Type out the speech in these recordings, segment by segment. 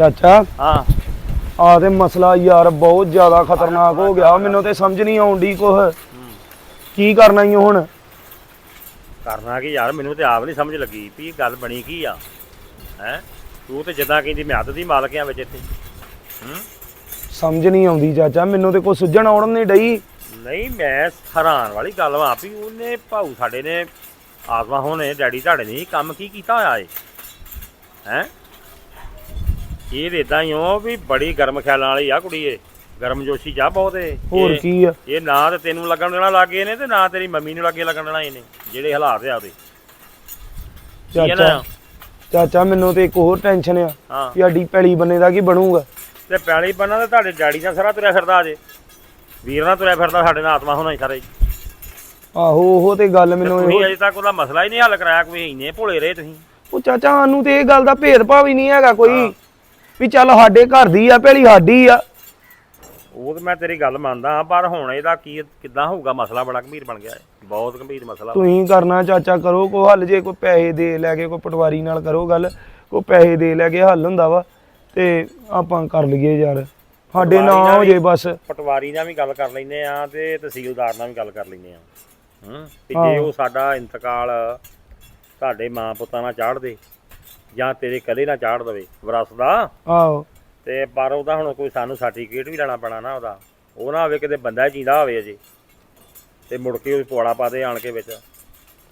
ਚਾਚਾ। ਹਾਂ। ਆ ਤੇ ਮਸਲਾ ਯਾਰ ਬਹੁਤ ਜ਼ਿਆਦਾ ਖਤਰਨਾਕ ਹੋ ਗਿਆ। ਮੈਨੂੰ ਤੇ ਸਮਝ ਨਹੀਂ ਆਉਂਦੀ ਕੁਛ। ਕੀ ਕਰਨਾ ਈ ਓ ਹੁਣ? ਕਰਨਾ ਕੀ ਯਾਰ ਮੈਨੂੰ ਤੇ ਆਪ ਨਹੀਂ ਸਮਝ ਲੱਗੀ ਵੀ ਇਹ ਗੱਲ ਬਣੀ ਕੀ ਆ। ਹੈ? ਤੂੰ ਤੇ ਜਿੱਦਾਂ ਕਹਿੰਦੀ ਮੈਂ ਹੱਦ ਦੀ ਮਾਲਕ ਆ ਵਿੱਚ ਇੱਥੇ। ਹੂੰ? ਸਮਝ ਨਹੀਂ ਆਉਂਦੀ ਚਾਚਾ ਮੈਨੂੰ ਤੇ ਕੋਈ ਸੁਝਣ ਆਉਣ ਨਹੀਂ ਡਈ। ਨਹੀਂ ਮੈਂ ਹੈਰਾਨ ਵਾਲੀ ਗੱਲ ਵਾ ਵੀ ਉਹਨੇ ਭਾਊ ਸਾਡੇ ਨੇ ਆਤਮਾ ਹੋਣੇ ਡੈਡੀ ਤੁਹਾਡੇ ਨੇ ਕੰਮ ਕੀ ਕੀਤਾ ਹੋਇਆ ਏ? ਹੈ? ਇਹ ਇਦਾਂ ਹੀ ਹੋ ਵੀ ਬੜੀ ਗਰਮ ਖਿਆਲਾਂ ਵਾਲੀ ਆ ਕੁੜੀ ਏ ਗਰਮ ਜੋਸ਼ੀ ਜਾ ਬਹੁਤ ਏ ਹੋਰ ਇਹ- ਕੀ ਆ? ਇਹ ਨਾ ਤੇ ਤੈਨੂੰ ਲੱਗਣ ਦੇਣਾ ਲੱਗੇ ਨੇ ਤੇ ਨਾ ਤੇਰੀ ਮੰਮੀ ਨੂੰ ਲੱਗੇ ਲੱਗਣ ਦੇਣਾ ਇਹਨੇ ਜਿਹੜੇ ਹਾਲਾਤ ਆ ਉਹਦੇ। ਚਾਚਾ? ਚਾਚਾ ਮੈਨੂੰ ਤੇ ਇੱਕ ਹੋਰ ਟੈਨਸ਼ਨ ਆ ਹਾਂ। ਵੀ ਸਾਡੀ ਪੈਲੀ ਬੰਨੇ ਦਾ ਕੀ ਬਣੂਗਾ? ਤੇ ਪੈਲੀ ਬੰਨਾ ਤੇ ਤੁਹਾਡੇ ਡੈਡੀ ਨਾਲ ਸਾਰਾ ਤੁਰਿਆ ਫਿਰਦਾ ਅਜੇ। ਵੀਰ ਨਾਲ ਤੁਰਿਆ ਫਿਰਦਾ ਸਾਡੇ ਨਾਲ ਆਤਮਾ ਹੋਣਾ ਹੀ ਸਾਰੇ। ਤੇ ਆਹੋ ਉਹ ਤੇ ਗੱਲ ਮੈਨੂੰ ਤੁਸੀਂ ਇਹੋ ਅਜੇ ਤੱਕ ਉਹਦਾ ਮਸਲਾ ਹੀ ਨਹੀਂ ਹੱਲ ਕਰਾਇਆ ਕੋਈ ਇੰਨੇ ਭੋਲੇ ਰਹੇ ਤੁਸੀਂ। ਉਹ ਚਾਚਾ ਸਾਨੂੰ ਤੇ ਇਹ ਗੱਲ ਦਾ ਭੇਦਭਾਵ ਹੀ ਨਹੀਂ ਹੈਗਾ ਕੋਈ। ਵੀ ਚੱਲ ਸਾਡੇ ਘਰ ਦੀ ਆ ਪੈਲੀ ਸਾਡੀ ਆ। ਉਹ ਤੇ ਮੈਂ ਤੇਰੀ ਗੱਲ ਮੰਨਦਾ ਹਾਂ ਪਰ ਹੁਣ ਇਹਦਾ ਕੀ ਕਿੱਦਾਂ ਹੋਊਗਾ ਮਸਲਾ? ਬੜਾ ਗੰਭੀਰ ਬਣ ਗਿਆ ਹੈ ਬਹੁਤ ਗੰਭੀਰ ਮਸਲਾ। ਤੁਸੀਂ ਕਰਨਾ ਚਾਚਾ ਕਰੋ ਕੋ ਹੱਲ ਜੇ ਕੋਈ ਪੈਸੇ ਦੇ ਲੈ ਕੇ ਕੋਈ ਪਟਵਾਰੀ ਨਾਲ ਕਰੋ ਗੱਲ ਕੋਈ ਪੈਸੇ ਦੇ ਲੈ ਕੇ ਹੱਲ ਹੁੰਦਾ ਵਾ ਤੇ ਆਪਾਂ ਕਰ ਲਈਏ ਯਾਰ। ਸਾਡੇ ਨਾਂ ਹੋ ਜੇ ਬਸ। ਪਟਵਾਰੀ ਨਾਲ ਵੀ ਗੱਲ ਕਰ ਲੈਨੇ ਆ ਤੇ ਤਹਿਸੀਲਦਾਰ ਨਾਲ ਵੀ ਗੱਲ ਕਰ ਲੈਨੇ ਆ ਹੂੰ? ਤੇ। ਜੇ ਉਹ ਸਾਡਾ ਇੰਤਕਾਲ ਤੁਹਾਡੇ ਮਾਂ ਪੁੱਤਾਂ ਨਾਲ ਚਾੜ ਦੇ ਜਾਂ ਤੇਰੇ ਕੱਲੇ ਨਾਲ ਚਾੜ ਦਵੇ ਵਿਰਾਸਤ ਦਾ। ਆਹੋ। ਤੇ ਪਰ ਉਹਦਾ ਹੁਣ ਕੋਈ ਸਾਨੂੰ ਸਰਟੀਫਿਕੇਟ ਵੀ ਲੈਣਾ ਪੈਣਾ ਨਾ ਉਹਦਾ। ਉਹ ਨਾ ਹੋਵੇ ਕਿਤੇ ਬੰਦਾ ਹੀ ਜਿੰਦਾ ਹੋਵੇ ਅਜੇ। ਤੇ ਮੁੜ ਕੇ ਉਹ ਪਵਾੜਾ ਪਾ ਦੇ ਆਣ ਕੇ ਵਿੱਚ।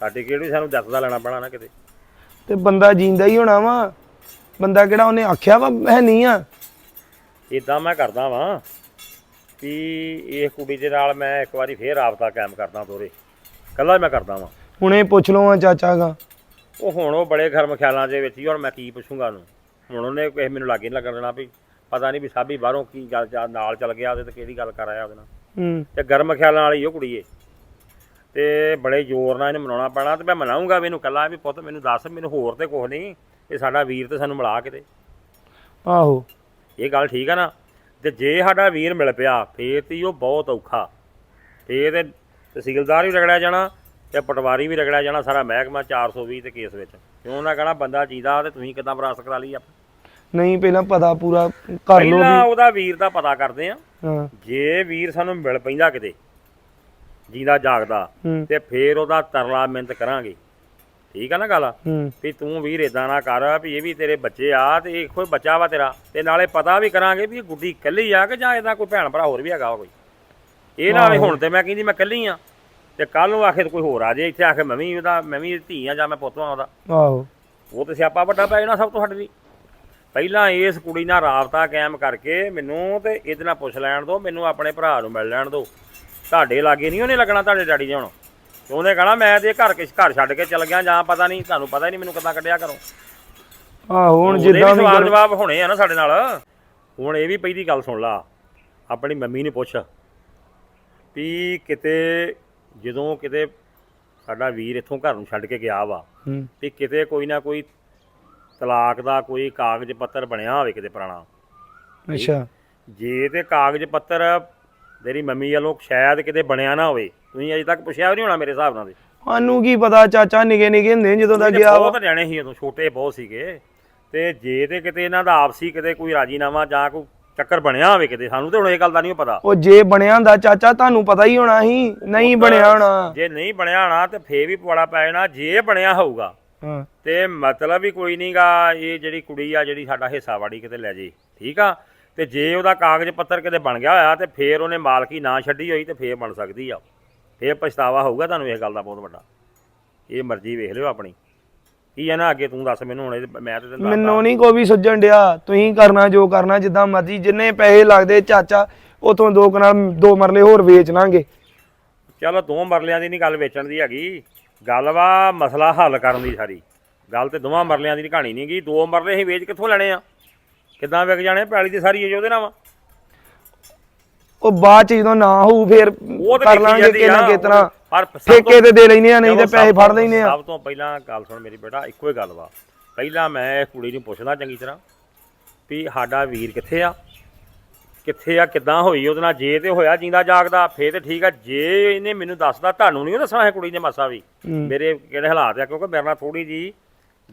ਸਰਟੀਫਿਕੇਟ ਵੀ ਸਾਨੂੰ ਜੱਤ ਦਾ ਲੈਣਾ ਪੈਣਾ ਨਾ ਕਿਤੇ। ਤੇ ਬੰਦਾ ਜਿੰਦਾ ਹੀ ਹੋਣਾ ਵਾ। ਬੰਦਾ ਕਿਹੜਾ ਉਹਨੇ ਆਖਿਆ ਵਾ ਹੈ ਨਹੀਂ ਆ। ਇਦਾਂ ਮੈਂ ਕਰਦਾ ਵਾਂ ਵੀ ਇਹ ਕੁੜੀ ਦੇ ਨਾਲ ਮੈਂ ਇੱਕ ਵਾਰੀ ਫੇਰ ਰਾਬਤਾ ਕਾਇਮ ਕਰਦਾ ਤੋਰੇ ਕੱਲਾ ਮੈਂ ਕਰਦਾ ਵਾਂ। ਹੁਣੇ ਪੁੱਛ ਲਵਾਂ ਚਾਚਾ ਗਾ। ਉਹ ਹੁਣ ਉਹ ਬੜੇ ਗਰਮ ਖਿਆਲਾਂ ਦੇ ਵਿੱਚ ਹੀ ਹੁਣ ਮੈਂ ਕੀ ਪੁੱਛੂੰਗਾ ਉਹਨੂੰ। ਹੁਣ ਉਹਨੇ ਕਿਸੇ ਮੈਨੂੰ ਲਾਗੇ ਨਹੀਂ ਲੱਗਣ ਦੇਣਾ ਵੀ ਪਤਾ ਨਹੀਂ ਵੀ ਸਾਬੀ ਬਾਹਰੋਂ ਕੀ ਗੱਲ ਚਾ- ਨਾਲ ਚੱਲ ਗਿਆ ਉਹਦੇ ਤੇ ਕਿਹੜੀ ਗੱਲ ਕਰ ਆਇਆ ਉਹਦੇ ਨਾਲ। ਹੂੰ। ਤੇ ਗਰਮ ਖਿਆਲਾਂ ਵਾਲੀ ਉਹ ਕੁੜੀ ਏ। ਤੇ ਬੜੇ ਜ਼ੋਰ ਨਾਲ ਇਹਨੂੰ ਮਨਾਉਣਾ ਪੈਣਾ ਤੇ ਮੈਂ ਮਨਾਉਂਗਾ ਵੀ ਇਹਨੂੰ ਕੱਲਾ ਵੀ ਪੁੱਤ ਮੈਨੂੰ ਦੱਸ ਮੈਨੂੰ ਹੋਰ ਤੇ ਕੁਝ ਨਹੀਂ ਇਹ ਸਾਡਾ ਵੀਰ ਤੇ ਸਾਨੂੰ ਮਿਲਾ ਕਿਤੇ ਆਹੋ। ਇਹ ਗੱਲ ਠੀਕ ਆ ਨਾ। ਤੇ ਜੇ ਸਾਡਾ ਵੀਰ ਮਿਲ ਪਿਆ ਫੇਰ ਤੇ ਉਹ ਬਹੁਤ ਔਖਾ। ਫੇਰ ਤੇ ਤਹਿਸੀਲਦਾਰ ਵੀ ਰਗੜਿਆ ਜਾਣਾ ਤੇ ਪਟਵਾਰੀ ਵੀ ਰਗੜਿਆ ਜਾਣਾ ਸਾਰਾ ਮਹਿਕਮਾ 420 ਤੇ ਕੇਸ ਵਿੱਚ। ਕਿਉਂ ਨਾ ਕਹਣਾ ਬੰਦਾ ਜੀਦਾ ਤੇ ਤੁਸੀਂ ਕਿਦਾਂ ਵਿਰਾਸਤ ਕਰਾ ਲਈ ਆਪਾਂ? ਨਹੀਂ ਪਹਿਲਾਂ ਪਤਾ ਪੂਰਾ ਕਰ ਲੋ ਪਹਿਲਾਂ ਵੀ। ਉਹਦਾ ਵੀਰ ਦਾ ਪਤਾ ਕਰਦੇ ਆ। ਹਾਂ। ਜੇ ਵੀਰ ਸਾਨੂੰ ਮਿਲ ਪੈਂਦਾ ਕਿਤੇ ਜੀਦਾ ਜਾਗਦਾ ਹੂੰ। ਤੇ ਫੇਰ ਉਹਦਾ ਤਰਲਾ ਮਿਹਨਤ ਕਰਾਂਗੇ। ਠੀਕ ਆ ਨਾ ਗੱਲ? ਹੂੰ। ਵੀ ਤੂੰ ਵੀਰ ਇਦਾਂ ਨਾ ਕਰ ਵੀ ਇਹ ਵੀ ਤੇਰੇ ਬੱਚੇ ਆ ਤੇ ਇਹ ਕੋਈ ਬੱਚਾ ਵਾ ਤੇਰਾ। ਤੇ ਨਾਲੇ ਪਤਾ ਵੀ ਕਰਾਂਗੇ ਵੀ ਇਹ ਗੁੱਡੀ ਇਕੱਲੀ ਆ ਕਿ ਜਾਂ ਇਹਦਾ ਕੋਈ ਭੈਣ ਭਰਾ ਹੋਰ ਵੀ ਹੈਗਾ ਵਾ ਕੋਈ। ਇਹ ਨਾ ਵੀ ਹੁਣ ਤੇ ਮੈਂ ਕਹਿੰਦੀ ਮੈਂ ਇਕੱਲੀ ਆ। ਤੇ ਕੱਲ ਨੂੰ ਆਖੇ ਕੋਈ ਹੋਰ ਆ ਜੇ ਇੱਥੇ ਆਖੇ ਮੈਂ ਵੀ ਉਹਦਾ ਮੈਂ ਵੀ ਧੀ ਆ ਜਾਂ ਮੈਂ ਪੁੱਤ ਆ ਉਹਦਾ। ਆਹੋ। ਉਹ ਤੇ ਸਿਆਪਾ ਵੱਡਾ ਪੈ ਜਾਣਾ ਸਭ ਤੋਂ ਸਾਡੇ ਲਈ। ਪਹਿਲਾਂ ਇਸ ਕੁੜੀ ਨਾਲ ਰਾਬਤਾ ਕਾਇਮ ਕਰਕੇ ਮੈਨੂੰ ਤੇ ਇਹਦੇ ਨਾਲ ਪੁੱਛ ਲੈਣ ਦਿਓ ਮੈਨੂੰ ਆਪਣੇ ਭਰਾ ਨੂੰ ਮਿਲ ਲੈਣ ਦਿਓ ਤੁਹਾਡੇ ਲਾਗੇ ਨਹੀਂ ਉਹਨੇ ਲੱਗਣਾ ਤੁਹਾਡੇ ਡੈਡੀ ਦੇ ਹੁਣ। ਉਹਨੇ ਕਹਣਾ ਮੈਂ ਤੇ ਘਰ ਕਿਸ ਘਰ ਛੱਡ ਕੇ ਚੱਲ ਗਿਆ ਜਾਂ ਪਤਾ ਨਹੀਂ ਤੁਹਾਨੂੰ ਪਤਾ ਹੀ ਨਹੀਂ ਮੈਨੂੰ ਕਿੱਦਾਂ ਕੱਢਿਆ ਘਰੋਂ। ਆਹੋ ਹੁਣ ਜਿੱਦਾਂ ਵੀ ਸਵਾਲ ਕਰੋ। ਜਵਾਬ ਹੋਣੇ ਆ ਨਾ ਸਾਡੇ ਨਾਲ। ਹੁਣ ਇਹ ਵੀ ਪਹਿਲੀ ਗੱਲ ਸੁਣ ਲਾ। ਆਪਣੀ ਮੰਮੀ ਨੂੰ ਪੁੱਛ। ਵੀ ਕਿਤੇ ਜਦੋਂ ਕਿਤੇ ਸਾਡਾ ਵੀਰ ਇੱਥੋਂ ਘਰ ਨੂੰ ਛੱਡ ਕੇ ਗਿਆ ਵਾ ਹੂੰ। ਵੀ ਕਿਤੇ ਕੋਈ ਨਾ ਕੋਈ ਤਲਾਕ ਦਾ ਕੋਈ ਕਾਗਜ਼ ਪੱਤਰ ਬਣਿਆ ਹੋਵੇ ਕਿਤੇ ਪੁਰਾਣਾ। ਅੱਛਾ। ਜੇ ਤੇ ਕਾਗਜ਼ ਪੱਤਰ ਤੇਰੀ ਮੰਮੀ ਵੱਲੋਂ ਸ਼ਾਇਦ ਕਿਤੇ ਬਣਿਆ ਨਾ ਹੋਵੇ ਤੁਸੀਂ ਅਜੇ ਤੱਕ ਪੁੱਛਿਆ ਵੀ ਨਹੀਂ ਹੋਣਾ ਮੇਰੇ ਹਿਸਾਬ ਨਾਲ ਤੇ। ਸਾਨੂੰ ਕੀ ਪਤਾ ਚਾਚਾ ਨਿਗੇ ਨਿਗੇ ਹੁੰਦੇ ਜਦੋਂ ਦਾ ਗਿਆ ਵਾ। ਬਹੁਤ ਜਾਣੇ ਸੀ ਉਦੋਂ ਛੋਟੇ ਬਹੁਤ ਸੀਗੇ। ਤੇ ਜੇ ਤੇ ਕਿਤੇ ਇਹਨਾਂ ਦਾ ਆਪਸੀ ਕਿਤੇ ਕੋਈ ਰਾਜੀਨਾਮਾ ਜਾਂ ਕੋਈ ਚੱਕਰ ਬਣਿਆ ਹੋਵੇ ਕਿਤੇ ਸਾਨੂੰ ਤੇ ਹੁਣ ਇਹ ਗੱਲ ਦਾ ਨਹੀਂ ਪਤਾ। ਉਹ ਜੇ ਬਣਿਆ ਹੁੰਦਾ ਚਾਚਾ ਤੁਹਾਨੂੰ ਪਤਾ ਹੀ ਹੋਣਾ ਸੀ ਨਹੀਂ ਬਣਿਆ ਹੋਣਾ। ਜੇ ਨਹੀਂ ਬਣਿਆ ਹੋਣਾ ਤੇ ਫੇਰ ਵੀ ਪਵਾੜਾ ਪੈ ਜਾਣਾ ਜੇ ਬਣਿਆ ਹੋਊਗਾ ਹਾਂ। ਤੇ ਮਤਲਬ ਵੀ ਕੋਈ ਨਹੀਂਗਾ ਇਹ ਜਿਹੜੀ ਕੁੜੀ ਆ ਜਿਹੜੀ ਸਾਡਾ ਹਿੱਸਾ ਵਾੜੀ ਕਿਤੇ ਲੈ ਜੇ ਠੀਕ ਆ? ਤੇ ਜੇ ਉਹਦਾ ਕਾਗਜ਼ ਪੱਤਰ ਕਿਤੇ ਬਣ ਗਿਆ ਹੋਇਆ ਤੇ ਫੇਰ ਉਹਨੇ ਮਾਲਕੀ ਨਾ ਛੱਡੀ ਹੋਈ ਤੇ ਫੇਰ ਬਣ ਸਕਦੀ ਆ। ਫੇਰ ਪਛਤਾਵਾ ਹੋਊਗਾ ਤੁਹਾਨੂੰ ਇਹ ਗੱਲ ਦਾ ਬਹੁਤ ਵੱਡਾ। ਇਹ ਮਰਜ਼ੀ ਵੇਖ ਲਿਓ ਆਪਣੀ। ਕੀ ਆ ਨਾ ਅੱਗੇ ਤੂੰ ਦੱਸ ਮੈਨੂੰ ਹੁਣ ਇਹ- ਮੈਂ ਤੇ ਤੈਨੂੰ ਮੈਨੂੰ ਨਹੀਂ ਕੋਈ ਵੀ ਸੁੱਝਣ ਡਿਆ। ਤੁਸੀਂ ਕਰਨਾ ਜੋ ਕਰਨਾ ਜਿੱਦਾਂ ਮਰਜ਼ੀ ਜਿੰਨੇ ਪੈਸੇ ਲੱਗਦੇ ਚਾਚਾ ਉਥੋਂ ਦੋ ਕਨਾਲ ਦੋ ਮਰਲੇ ਹੋਰ ਵੇਚ ਲਾਂਗੇ। ਚਲੋ ਦੋ ਮਰਲਿਆਂ ਦੀ ਨਹੀਂ ਗੱਲ ਵੇਚਣ ਦੀ ਹੈਗੀ। ਗੱਲ ਵਾ ਮਸਲਾ ਹੱਲ ਕਰਨ ਦੀ ਸਾਰੀ। ਗੱਲ ਤੇ ਦੋਵਾਂ ਮਰਲਿਆਂ ਦੀ ਕਹਾਣੀ ਨਹੀਂ ਗੀ ਦੋ ਮਰਲੇ ਅਸੀਂ ਵੇਚ ਕਿੱਥੋਂ ਲੈਣੇ ਆ? ਕਿੱਦਾਂ ਵਿਕ ਜਾਣੇ ਪੈਲੀ ਦੀ ਸਾਰੀ ਇਹ ਉਹਦੇ ਨਾਲ ਵਾ। ਉਹ ਬਾਅਦ ਚ ਜਦੋਂ ਨਾ ਹੋਊ ਫੇਰ ਉਹ ਤੇ ਕਰ ਵੇਖੀ ਲਾਂਗੇ ਜਾਂਦੀ ਕਿੰਨਾ ਕਿਤਨਾ ਪਰ ਠੇਕੇ ਤੋਂ- ਦੇ ਲੈਨੇ ਆ ਨਹੀਂ ਤੇ ਪੈਸੇ ਫੜ ਲੈਨੇ ਆ। ਸਭ ਤੋਂ ਪਹਿਲਾਂ ਗੱਲ ਸੁਣ ਮੇਰੀ ਬੇਟਾ ਇੱਕੋ ਹੀ ਗੱਲ ਵਾ। ਪਹਿਲਾਂ ਮੈਂ ਕੁੜੀ ਨੂੰ ਪੁੱਛਦਾ ਚੰਗੀ ਤਰ੍ਹਾਂ ਵੀ ਸਾਡਾ ਵੀਰ ਕਿੱਥੇ ਆ? ਕਿੱਥੇ ਆ ਕਿੱਦਾਂ ਹੋਈ? ਉਹਦੇ ਨਾਲ ਜੇ ਤੇ ਹੋਇਆ ਜਿੰਦਾ ਜਾਗਦਾ ਫੇਰ ਤੇ ਠੀਕ ਆ। ਜੇ ਇਹਨੇ ਮੈਨੂੰ ਦੱਸਦਾ ਤੁਹਾਨੂੰ ਨਹੀਂ ਦੱਸਣਾ ਇਹ ਕੁੜੀ ਨੇ ਮਾਸਾ ਵੀ। ਹੂੰ। ਮੇਰੇ ਕਿਹੜੇ ਹਾਲਾਤ ਆ? ਕਿਉਂਕਿ ਮੇਰੇ ਨਾਲ ਥੋੜੀ ਜੀ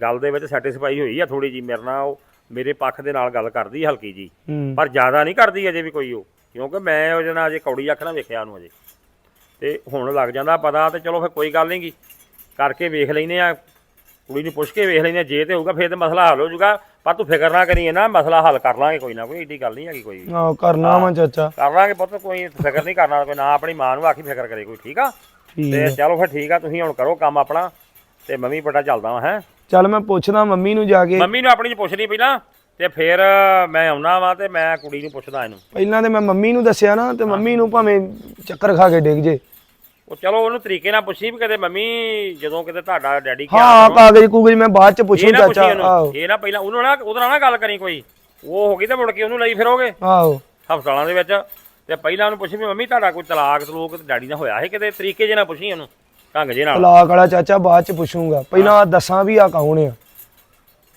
ਗੱਲ ਦੇ ਵਿੱਚ ਸੈਟੀਸਫਾਈ ਹੋਈ ਆ ਥੋੜੀ ਜੀ ਮੇਰੇ ਨਾਲ ਉਹ ਮੇਰੇ ਪੱਖ ਦੇ ਨਾਲ ਗੱਲ ਕਰਦੀ ਹੈ ਹਲਕੀ ਜੀ। ਹੂੰ। ਪਰ ਜ਼ਿਆਦਾ ਨਹੀਂ ਕਰਦੀ ਅਜੇ ਵੀ ਕੋਈ ਉਹ। ਕਿਉਂਕਿ ਮੈਂ ਉਹਦੇ ਨਾਲ ਅਜੇ ਕੌੜੀ ਅੱਖ ਨਾਲ ਵੇਖਿਆ ਉਹਨੂੰ ਅਜੇ। ਤੇ ਹੁਣ ਲੱਗ ਜਾਂਦਾ ਪਤਾ ਤੇ ਚਲੋ ਫਿਰ ਕੋਈ ਗੱਲ ਨਹੀਂਗੀ ਕਰਕੇ ਵੇਖ ਲੈਨੇ ਆ। ਕੁੜੀ ਨੂੰ ਪੁੱਛ ਕੇ ਵੇਖ ਲੈਨੇ ਆ। ਜੇ ਤੇ ਹੋਊਗਾ ਫਿਰ ਤੇ ਮਸਲਾ ਹੱਲ ਹੋ ਜਾਊਗਾ। ਪਰ ਤੂੰ ਫਿਕਰ ਨਾ ਕਰੀਏ ਨਾ ਮਸਲਾ ਹੱਲ ਕਰ ਲਾਂਗੇ ਕੋਈ ਨਾ ਕੋਈ ਏਡੀ ਗੱਲ ਨਹੀਂ ਹੈਗੀ ਕੋਈ ਵੀ। ਆਹ ਕਰਨਾ ਵਾ ਚਾਚਾ। ਕਰ ਲਾਂਗੇ ਪੁੱਤ ਕੋਈ ਫਿਕਰ ਨਹੀਂ ਕਰਨਾ ਕੋਈ ਨਾ ਆਪਣੀ ਮਾਂ ਨੂੰ ਆਖੀ ਫਿਕਰ ਕਰੇ ਕੋਈ ਠੀਕ ਆ? ਠੀਕ ਤੇ। ਚਲੋ ਫਿਰ ਠੀਕ ਆ ਤੁਸੀਂ ਹੁਣ ਕਰੋ ਕੰਮ ਆਪਣਾ। ਤੇ ਮੰਮੀ ਬੜਾ ਚੱਲਦਾ ਵਾਂ ਹੈ? ਚੱਲ ਮੈਂ ਪੁੱਛਦਾ ਮੰਮੀ ਨੂੰ ਜਾ ਕੇ। ਮੰਮੀ ਨੂੰ ਆਪਣੀ ਨੂੰ ਪੁੱਛਣੀ ਪਹਿਲਾਂ। ਤੇ ਫਿਰ ਮੈਂ ਆਉਣਾ ਵਾਂ ਤੇ ਮੈਂ ਕੁੜੀ ਨੂੰ ਪੁੱਛਦਾ ਇਹਨੂੰ। ਪਹਿਲਾਂ ਤੇ ਮੈਂ ਮੰਮੀ ਨੂੰ ਦੱਸਿਆ ਨਾ ਤੇ ਮੰਮੀ ਨੂੰ ਭਾਵੇਂ ਚੱਕਰ ਖਾ ਕੇ ਡਿੱਗ ਜੇ। ਉਹ ਚਲੋ ਉਹਨੂੰ ਤਰੀਕੇ ਨਾਲ ਪੁੱਛੀ ਵੀ ਕਦੇ ਮੰਮੀ ਜਦੋਂ ਕਿਤੇ ਤੁਹਾਡਾ ਡੈਡੀ ਹਾਂ ਕਾਗਜ਼ ਕੂਗਜ਼ ਮੈਂ ਬਾਅਦ ਚ ਪੁੱਛੂ ਚਾਚਾ ਆਹੋ। ਇਹ ਨਾ ਪਹਿਲਾਂ ਉਹਨੂੰ ਨਾ ਉਹਦੇ ਨਾਲ ਨਾ ਗੱਲ ਕਰੀ ਕੋਈ। ਉਹ ਹੋ ਗਈ ਤੇ ਮੁੜ ਕੇ ਉਹਨੂੰ ਲਈ ਫਿਰੋਗੇ। ਆਹੋ। ਹਸਪਤਾਲਾਂ ਦੇ ਵਿੱਚ। ਤੇ ਪਹਿਲਾਂ ਉਹਨੂੰ ਪੁੱਛੀ ਵੀ ਮੰਮੀ ਤੁਹਾਡਾ ਕੋਈ ਤਲਾਕ ਤਲੂਕ ਤੇ ਡੈਡੀ ਨਾਲ ਹੋਇਆ ਹੈ ਕਿਤੇ? ਤਰੀਕੇ ਜੇ ਨਾਲ ਪੁੱਛੀ ਉਹਨੂੰ ਢੰਗ ਜੇ ਨਾਲ। ਤਲਾਕ ਵਾਲਾ ਚਾਚਾ ਬਾਅਦ ਚ ਪੁੱਛੂੰਗਾ। ਪਹਿਲਾਂ ਦੱਸਾਂ ਵੀ ਆ ਕੌਣ ਆ।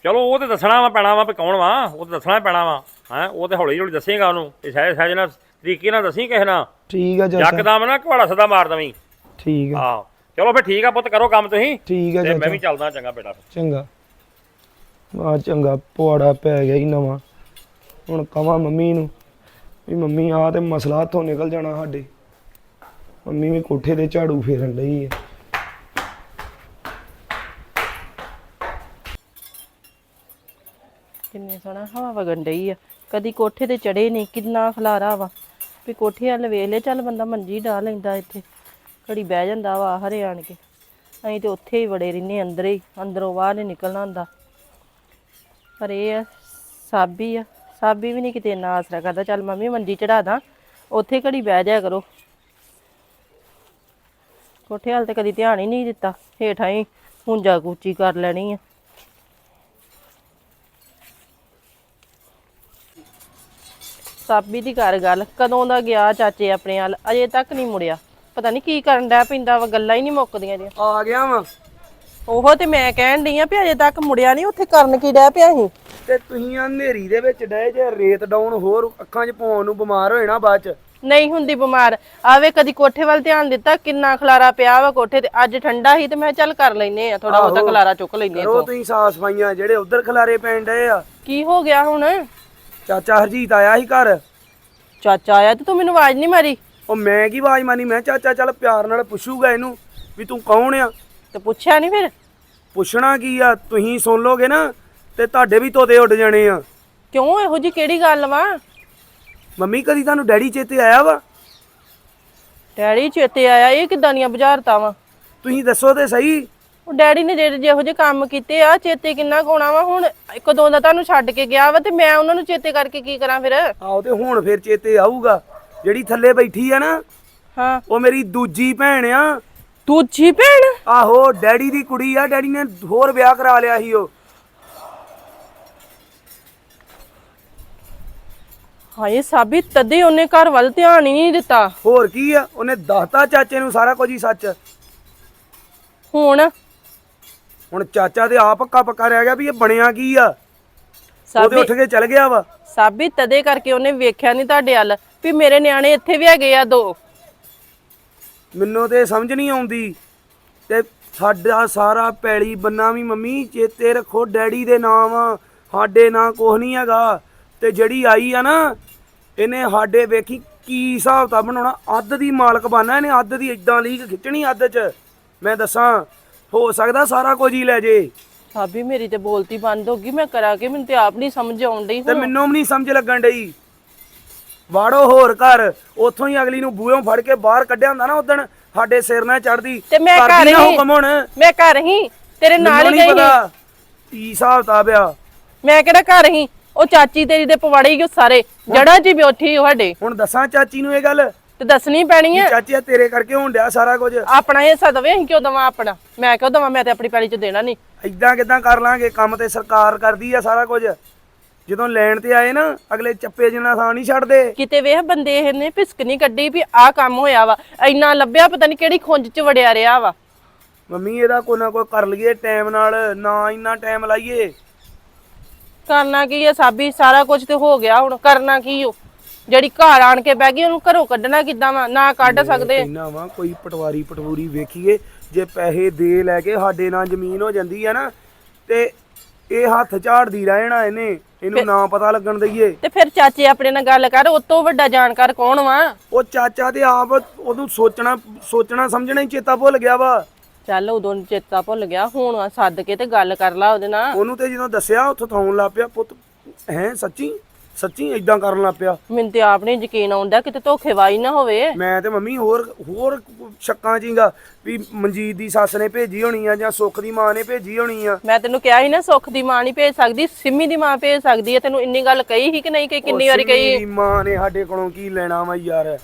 ਚਲੋ ਉਹ ਤੇ ਦੱਸਣਾ ਵਾ ਪੈਣਾ ਵਾ ਵੀ ਕੌਣ ਵਾ? ਉਹ ਤੇ ਦੱਸਣਾ ਪੈਣਾ ਵਾ। ਹੈ ਉਹ ਤੇ ਹੌਲੀ ਹੌਲੀ ਦੱਸੇਗਾ ਉਹਨੂੰ। ਤੇ ਸਹਿਜ ਸਹਿਜ ਨਾਲ ਤਰੀਕੇ ਨਾਲ ਦੱਸੀ ਕਿਸੇ ਨਾਲ। ਠੀਕ ਆ ਚਾਚਾ ਯਕਦਮ ਨਾ ਘਵਾੜਾ ਸਦਾ ਮਾਰ ਦਵੀਂ। ਠੀਕ ਆ। ਆਹ। ਚਲੋ ਫਿਰ ਠੀਕ ਆ ਪੁੱਤ ਕਰੋ ਕੰਮ ਤੁਸੀਂ। ਠੀਕ ਆ ਤੇ ਮੈਂ ਚਾਚਾ ਵੀ ਚੱਲਦਾ ਚੰਗਾ ਬੇਟਾ ਚੰਗਾ। ਆ ਚੰਗਾ ਪੁਆੜਾ ਪੈ ਗਿਆ ਹੀ ਨਵਾਂ। ਹੁਣ ਕਵਾਂ ਮੰਮੀ ਨੂੰ ਵੀ ਮੰਮੀ ਆ ਤੇ ਮਸਲਾ ਹੱਥੋਂ ਨਿਕਲ ਜਾਣਾ ਸਾਡੇ। ਮੰਮੀ ਵੀ ਕੋਠੇ ਤੇ ਝਾੜੂ ਫੇਰਨ ਲਈ ਹੈ ਕਿੰਨੀ ਸੋਹਣਾ ਹਵਾ ਵਗਣ ਡਈ ਆ। ਕਦੀ ਕੋਠੇ ਤੇ ਚੜੇ ਨਹੀਂ ਕਿੰਨਾ ਖਲਾਰਾ ਵਾ। ਵੀ ਕੋਠੇ ਵੱਲ ਵੇਖ ਲੈ, ਚੱਲ ਬੰਦਾ ਮੰਜੀ ਢਾ ਲੈਂਦਾ ਇੱਥੇ। ਘੜੀ ਬਹਿ ਜਾਂਦਾ ਵਾ ਹਰੇ ਆਣ ਕੇ। ਅਸੀਂ ਤੇ ਉੱਥੇ ਹੀ ਵੜੇ ਰਹਿੰਦੇ ਅੰਦਰ ਹੀ। ਅੰਦਰੋਂ ਬਾਹਰ ਨਹੀਂ ਨਿਕਲਣਾ ਹੁੰਦਾ। ਪਰ ਇਹ ਆ, ਸਾਬੀ ਆ। ਸਾਬੀ ਵੀ ਨਹੀਂ ਕਿਤੇ ਇੰਨਾ ਆਸਰਾ ਕਰਦਾ, ਚੱਲ ਮੰਮੀ ਮੰਜੀ ਚੜਾ ਦਾਂ। ਉੱਥੇ ਘੜੀ ਬਹਿ ਜਾਇਆ ਕਰੋ। ਕੋਠੇ ਵੱਲ ਤੇ ਕਦੀ ਧਿਆਨ ਹੀ ਨਹੀਂ ਦਿੱਤਾ। ਹੇਠਾਂ ਹੀ ਹੁੰਜਾ ਕੂਚੀ ਕਰ ਲੈਣੀ ਆ। ਸਾਬੀ ਦੀ ਕਰ ਗੱਲ ਕਦੋਂ ਦਾ ਗਿਆ ਚਾਚੇ ਆਪਣੇ ਵੱਲ ਅਜੇ ਤੱਕ ਨਹੀਂ ਮੁੜਿਆ। ਪਤਾ ਨਹੀਂ ਕੀ ਕਰਨ ਡਿਆ ਪੈਂਦਾ ਵਾ ਗੱਲਾਂ ਹੀ ਨਹੀਂ ਮੁੱਕਦੀਆਂ ਜੀ ਆ ਗਿਆ ਵਾ। ਉਹੋ ਤੇ ਮੈਂ ਕਹਿਣ ਡਈ ਆ ਵੀ ਅਜੇ ਤੱਕ ਮੁੜਿਆ ਨਹੀਂ ਉੱਥੇ ਕਰਨ ਕੀ ਡਿਆ ਪਿਆ ਸੀ? ਤੇ ਤੁਸੀਂ ਆ ਹਨੇਰੀ ਦੇ ਵਿੱਚ ਡਏ ਜੇ ਰੇਤ ਡਾਊਨ ਹੋਰ ਅੱਖਾਂ 'ਚ ਪਾਉਣ ਨੂੰ ਬਿਮਾਰ ਹੋਏ ਨਾ ਬਾਅਦ 'ਚ। ਨਹੀਂ ਹੁੰਦੀ ਬਿਮਾਰ। ਆਵੇ ਕਦੀ ਕੋਠੇ ਵੱਲ ਧਿਆਨ ਦਿੱਤਾ ਕਿੰਨਾ ਖਲਾਰਾ ਪਿਆ ਵਾ ਕੋਠੇ ਤੇ ਅੱਜ ਠੰਡਾ ਸੀ ਤੇ ਮੈਂ ਚੱਲ ਕਰ ਲੈਨੇ ਆ ਥੋੜਾ ਬਹੁਤਾ ਖਲਾਰਾ ਚੁੱਕ ਲੈਨੇ ਕਰੋ ਤੁਸੀਂ ਸਾਫ਼ ਸਫਾਈਆਂ ਜਿਹੜੇ ਉਧਰ ਖਲਾਰੇ ਪੈਣ ਡਏ ਆ। ਕੀ ਹੋ ਗਿਆ ਹੁਣ? ਚਾਚਾ ਹਰਜੀਤ ਆਇਆ ਸੀ ਘਰ। ਚਾਚਾ ਆਇਆ ਤੇ ਤੂੰ ਮੈਨੂੰ ਆਵਾਜ਼ ਨਹੀਂ ਮਾਰੀ। ਉਹ ਮੈਂ ਕੀ ਆਵਾਜ਼ ਮਾਨੀ ਮੈਂ ਚਾਚਾ ਚੱਲ ਪਿਆਰ ਨਾਲ ਪੁੱਛੂਗਾ ਇਹਨੂੰ ਵੀ ਤੂੰ ਕੌਣ ਆ? ਤੇ ਪੁੱਛਿਆ ਨਹੀਂ ਫਿਰ? ਪੁੱਛਣਾ ਕੀ ਆ? ਤੁਸੀਂ ਸੁਣ ਲੋਗੇ ਨਾ ਤੇ ਤੁਹਾਡੇ ਵੀ ਤੋਤੇ ਉੱਡ ਜਾਣੇ ਆ। ਕਿਉਂ? ਇਹੋ ਜੀ ਕਿਹੜੀ ਗੱਲ ਵਾ? ਮੰਮੀ ਕਦੀ ਤੁਹਾਨੂੰ ਡੈਡੀ ਚੇਤੇ ਆਇਆ ਵਾ? ਡੈਡੀ ਚੇਤੇ ਆਇਆ ਇਹ ਕਿਦਾਂ ਦੀਆਂ ਬੁਝਾਰਤਾਂ ਵਾ? ਤੁਸੀਂ ਦੱਸੋ ਤੇ ਸਹੀ। ਉਹ ਡੈਡੀ ਨੇ ਜਿਹੜੇ ਜਿਹੋ ਜਿਹੇ ਕੰਮ ਕੀਤੇ ਆ ਚੇਤੇ ਕਿੰਨਾ ਕੋਣਾ ਵਾ? ਹੁਣ ਕਦੋਂ ਦਾ ਤੁਹਾਨੂੰ ਛੱਡ ਕੇ ਗਿਆ ਵਾ ਤੇ ਮੈਂ ਉਹਨਾਂ ਨੂੰ ਚੇਤੇ ਕਰਕੇ ਕੀ ਕਰਾਂ ਫਿਰ? ਆਓ ਤੇ ਹੁਣ ਫਿਰ ਚੇਤੇ ਆਊਗਾ। ਜਿਹੜੀ ਥੱਲੇ ਬੈਠੀ ਆ ਨਾ ਹਾਂ। ਉਹ ਮੇਰੀ ਦੂਜੀ ਭੈਣ ਆ। ਦੂਜੀ ਭੈਣ? ਆਹੋ ਡੈਡੀ ਦੀ ਕੁੜੀ ਆ ਡੈਡੀ ਨੇ ਹੋਰ ਵਿਆਹ ਕਰਾ ਲਿਆ ਸੀ ਉਹ। ਹਾਏ ਸਾਬੀ ਤਦੇ ਉਹਨੇ ਘਰ ਵੱਲ ਧਿਆਨ ਹੀ ਨਹੀਂ ਦਿੱਤਾ। ਹੋਰ ਕੀ ਆ ਉਹਨੇ ਦੱਸਤਾ ਚਾਚੇ ਨੂੰ ਸਾਰਾ ਕੁਝ ਹੀ ਸੱਚ। ਹੁਣ ਹੁਣ ਚਾਚਾ ਤੇ ਆਪ ਪੱਕਾ ਪੱਕਾ ਰਹਿ ਗਿਆ ਵੀ ਇਹ ਬਣਿਆ ਕੀ ਆ? ਉਹਦੇ ਸਾਬੀ ਉੱਠ ਕੇ ਚਲ ਗਿਆ ਵਾ। ਸਾਬੀ ਤਦੇ ਕਰਕੇ ਉਹਨੇ ਵੇਖਿਆ ਨਹੀਂ ਤੁਹਾਡੇ ਵੱਲ ਵੀ ਮੇਰੇ ਨਿਆਣੇ ਇੱਥੇ ਵੀ ਹੈਗੇ ਆ ਦੋ। ਮੈਨੂੰ ਤੇ ਸਮਝ ਨਹੀਂ ਆਉਂਦੀ ਤੇ ਸਾਡਾ ਸਾਰਾ ਪੈਲੀ ਬੰਨਾ ਵੀ ਮੰਮੀ ਚੇਤੇ ਰੱਖੋ ਡੈਡੀ ਦੇ ਨਾਮ ਆ ਸਾਡੇ ਨਾਂ ਕੁਛ ਨਹੀਂ ਹੈਗਾ। ਤੇ ਜਿਹੜੀ ਆਈ ਆ ਨਾ ਇਹਨੇ ਸਾਡੇ ਵੇਖੀ ਕੀ ਹਿਸਾਬ ਤਾਂ ਬਣਾਉਣਾ। ਅੱਧ ਦੀ ਮਾਲਕ ਬਾਨਾ ਇਹਨੇ ਅੱਧ ਦੀ ਇਦਾਂ ਲੀਕ ਖਿੱਚਣੀ ਅੱਧ 'ਚ। ਮੈਂ ਦੱਸਾਂ ਹੋ ਸਕਦਾ ਸਾਰਾ ਕੁਝ ਹੀ ਲੈ ਜੇ। ਸਾਬੀ ਮੇਰੀ ਤੇ ਬੋਲਤੀ ਬੰਦ ਹੋ ਗਈ ਮੈਂ ਕਰਾਂ ਕਿ ਮੈਨੂੰ ਤੇ ਆਪ ਨਹੀਂ ਸਮਝ ਆਉਣ ਡਈ ਤੇ ਮੈਨੂੰ ਵੀ ਨਹੀਂ ਸਮਝ ਲੱਗਣ ਡਈ। ਵਾੜੋ ਹੋਰ ਘਰ ਉੱਥੋਂ ਹੀ ਅਗਲੀ ਨੂੰ ਬੂਹੋਂ ਫੜ ਕੇ ਬਾਹਰ ਕੱਢਿਆ ਹੁੰਦਾ ਨਾ ਉਦਣ ਸਾਡੇ ਸਿਰ ਨਾਲ ਚੜਦੀ ਤੇ ਮੈਂ ਘਰ ਹੀ- ਹੁਕਮ ਹੁਣ। ਮੈਂ ਘਰ ਹੀ ਤੇਰੇ ਨਾਲ ਹੀ ਗਈ ਸੀ। ਕੀ ਹਿਸਾਬ ਤਾਬ ਆ। ਮੈਂ ਕਿਹੜਾ ਘਰ ਹੀ? ਉਹ ਚਾਚੀ ਤੇਰੀ ਦੇ ਪਵਾੜੇ ਹੀ ਉਹ ਸਾਰੇ ਜੜਾ ਜੀ ਬੈਠੀ ਉਹ ਸਾਡੇ। ਹੁਣ ਦੱਸਾਂ ਚਾਚੀ ਨੂੰ ਇਹ ਗੱਲ? ਤੇ ਦੱਸਣੀ ਪੈਣੀ ਆ। ਚਾਚੀ ਆ ਤੇਰੇ ਕਰਕੇ ਹੋਣ ਡਿਆ ਸਾਰਾ ਕੁਝ। ਆਪਣਾ ਹਿੱਸਾ ਦਵੇ ਅਸੀਂ ਕਿਉਂ ਦਵਾਂ ਆਪਣਾ? ਮੈਂ ਕਿਉਂ ਦਵਾਂ? ਮੈਂ ਤੇ ਆਪਣੀ ਪੈਲੀ ਚ ਦੇਣਾ ਨਹੀਂ। ਇਦਾਂ ਕਿਦਾਂ ਕਰ ਲਾਂਗੇ? ਕੰਮ ਤੇ ਸਰਕਾਰ ਕਰਦੀ ਆ ਸਾਰਾ ਕੁਝ। ਜਦੋਂ ਲੈਣ ਤੇ ਆਏ ਨਾ ਅਗਲੇ ਚੱਪੇ ਜਿੰਨਾ ਥਾਂ ਨਹੀਂ ਛੱਡਦੇ। ਕਿਤੇ ਵੇਖ ਬੰਦੇ ਇਹਨੇ ਪਿਸਕ ਨਹੀਂ ਕੱਢੀ ਵੀ ਆਹ ਕੰਮ ਹੋਇਆ ਵਾ। ਇੰਨਾ ਲੱਭਿਆ ਪਤਾ ਨਹੀਂ ਕਿਹੜੀ ਖੁੰਝ ਚ ਵੜਿਆ ਰਿਹਾ ਵਾ। ਮੰਮੀ ਇਹਦਾ ਕੋਈ ਨਾ ਕੋਈ ਕਰ ਲਈਏ ਟਾਈਮ ਨਾਲ ਨਾ ਇੰਨਾ ਟਾਈਮ ਲਾਈਏ। ਕਰਨਾ ਕੀ ਆ ਸਾਬੀ? ਸਾਰਾ ਕੁਝ ਤੇ ਹੋ ਗਿਆ ਹੁਣ ਕਰਨਾ ਕੀ ਓ? ਜਿਹੜੀ ਘਰ ਆਣ ਕੇ ਬਹਿ ਗਈ ਉਹਨੂੰ ਘਰੋਂ ਕੱਢਣਾ ਕਿੱਦਾਂ ਵਾ? ਨਾ ਕੱਢ ਸਕਦੇ। ਕਹਿੰਦਾ ਵਾ ਕੋਈ ਪਟਵਾਰੀ ਪਟਵੂਰੀ ਵੇਖੀਏ ਜੇ ਪੈਸੇ ਦੇ ਲੈ ਕੇ ਸਾਡੇ ਨਾਲ ਜ਼ਮੀਨ ਹੋ ਜਾਂਦੀ ਆ ਨਾ ਤੇ ਇਹ ਹੱਥ ਝਾੜਦੀ ਰਹਿਣਾ ਇਹਨੇ ਇਹਨੂੰ ਨਾ ਪਤਾ ਲੱਗਣ ਦਈਏ। ਤੇ ਫਿਰ ਚਾਚੇ ਆਪਣੇ ਨਾਲ ਗੱਲ ਕਰ ਉਹ ਤੋਂ ਵੱਡਾ ਜਾਣਕਾਰ ਕੌਣ ਵਾ? ਉਹ ਚਾਚਾ ਤੇ ਆਪ ਉਹਨੂੰ ਸੋਚਣਾ ਸੋਚਣਾ ਸਮਝਣਾ ਹੀ ਚੇਤਾ ਭੁੱਲ ਗਿਆ ਵਾ। ਚੱਲ ਉਦੋਂ ਚੇਤਾ ਭੁੱਲ ਗਿਆ ਹੁਣ ਸੱਦ ਕੇ ਤੇ ਗੱਲ ਕਰ ਲਾ ਉਹਦੇ ਨਾਲ। ਉਹਨੂੰ ਤੇ ਜਦੋਂ ਦੱਸਿਆ ਉੱਥੋਂ ਥਾਉਣ ਲੱਗ ਪਿਆ ਪੁੱਤ ਹੈ ਸੱਚੀ? ਸੱਚੀ ਇਦਾਂ ਕਰਨ ਲੱਗ ਪਿਆ। ਮੈਨੂੰ ਤੇ ਆਪ ਨੀ ਯਕੀਨ ਆਉਂਦਾ ਕਿਤੇ ਧੋਖੇਵਾਈ ਨਾ ਹੋਵੇ। ਮੈਂ ਤੇ ਮੰਮੀ ਹੋਰ ਹੋਰ ਸ਼ੱਕਾਂ ਚੀਗਾ ਵੀ ਮਨਜੀਤ ਦੀ ਸੱਸ ਨੇ ਭੇਜੀ ਹੋਣੀ ਆ ਜਾਂ ਸੁੱਖ ਦੀ ਮਾਂ ਨੇ ਭੇਜੀ ਹੋਣੀ ਆ। ਮੈਂ ਤੈਨੂੰ ਕਿਹਾ ਸੀ ਨਾ ਸੁੱਖ ਦੀ ਮਾਂ ਨਹੀਂ ਭੇਜ ਸਕਦੀ ਸਿੰਮੀ ਦੀ ਮਾਂ ਭੇਜ ਸਕਦੀ ਹੈ ਤੈਨੂੰ ਇੰਨੀ ਗੱਲ ਕਹੀ ਸੀ ਕਿ ਨਹੀਂ ਕਿ ਕਿੰਨੀ ਵਾਰੀ ਕਹੀ? ਮਾਂ ਨੇ ਸਾਡੇ ਕੋਲੋਂ ਕੀ ਲੈਣਾ ਵਾ ਯਾਰ?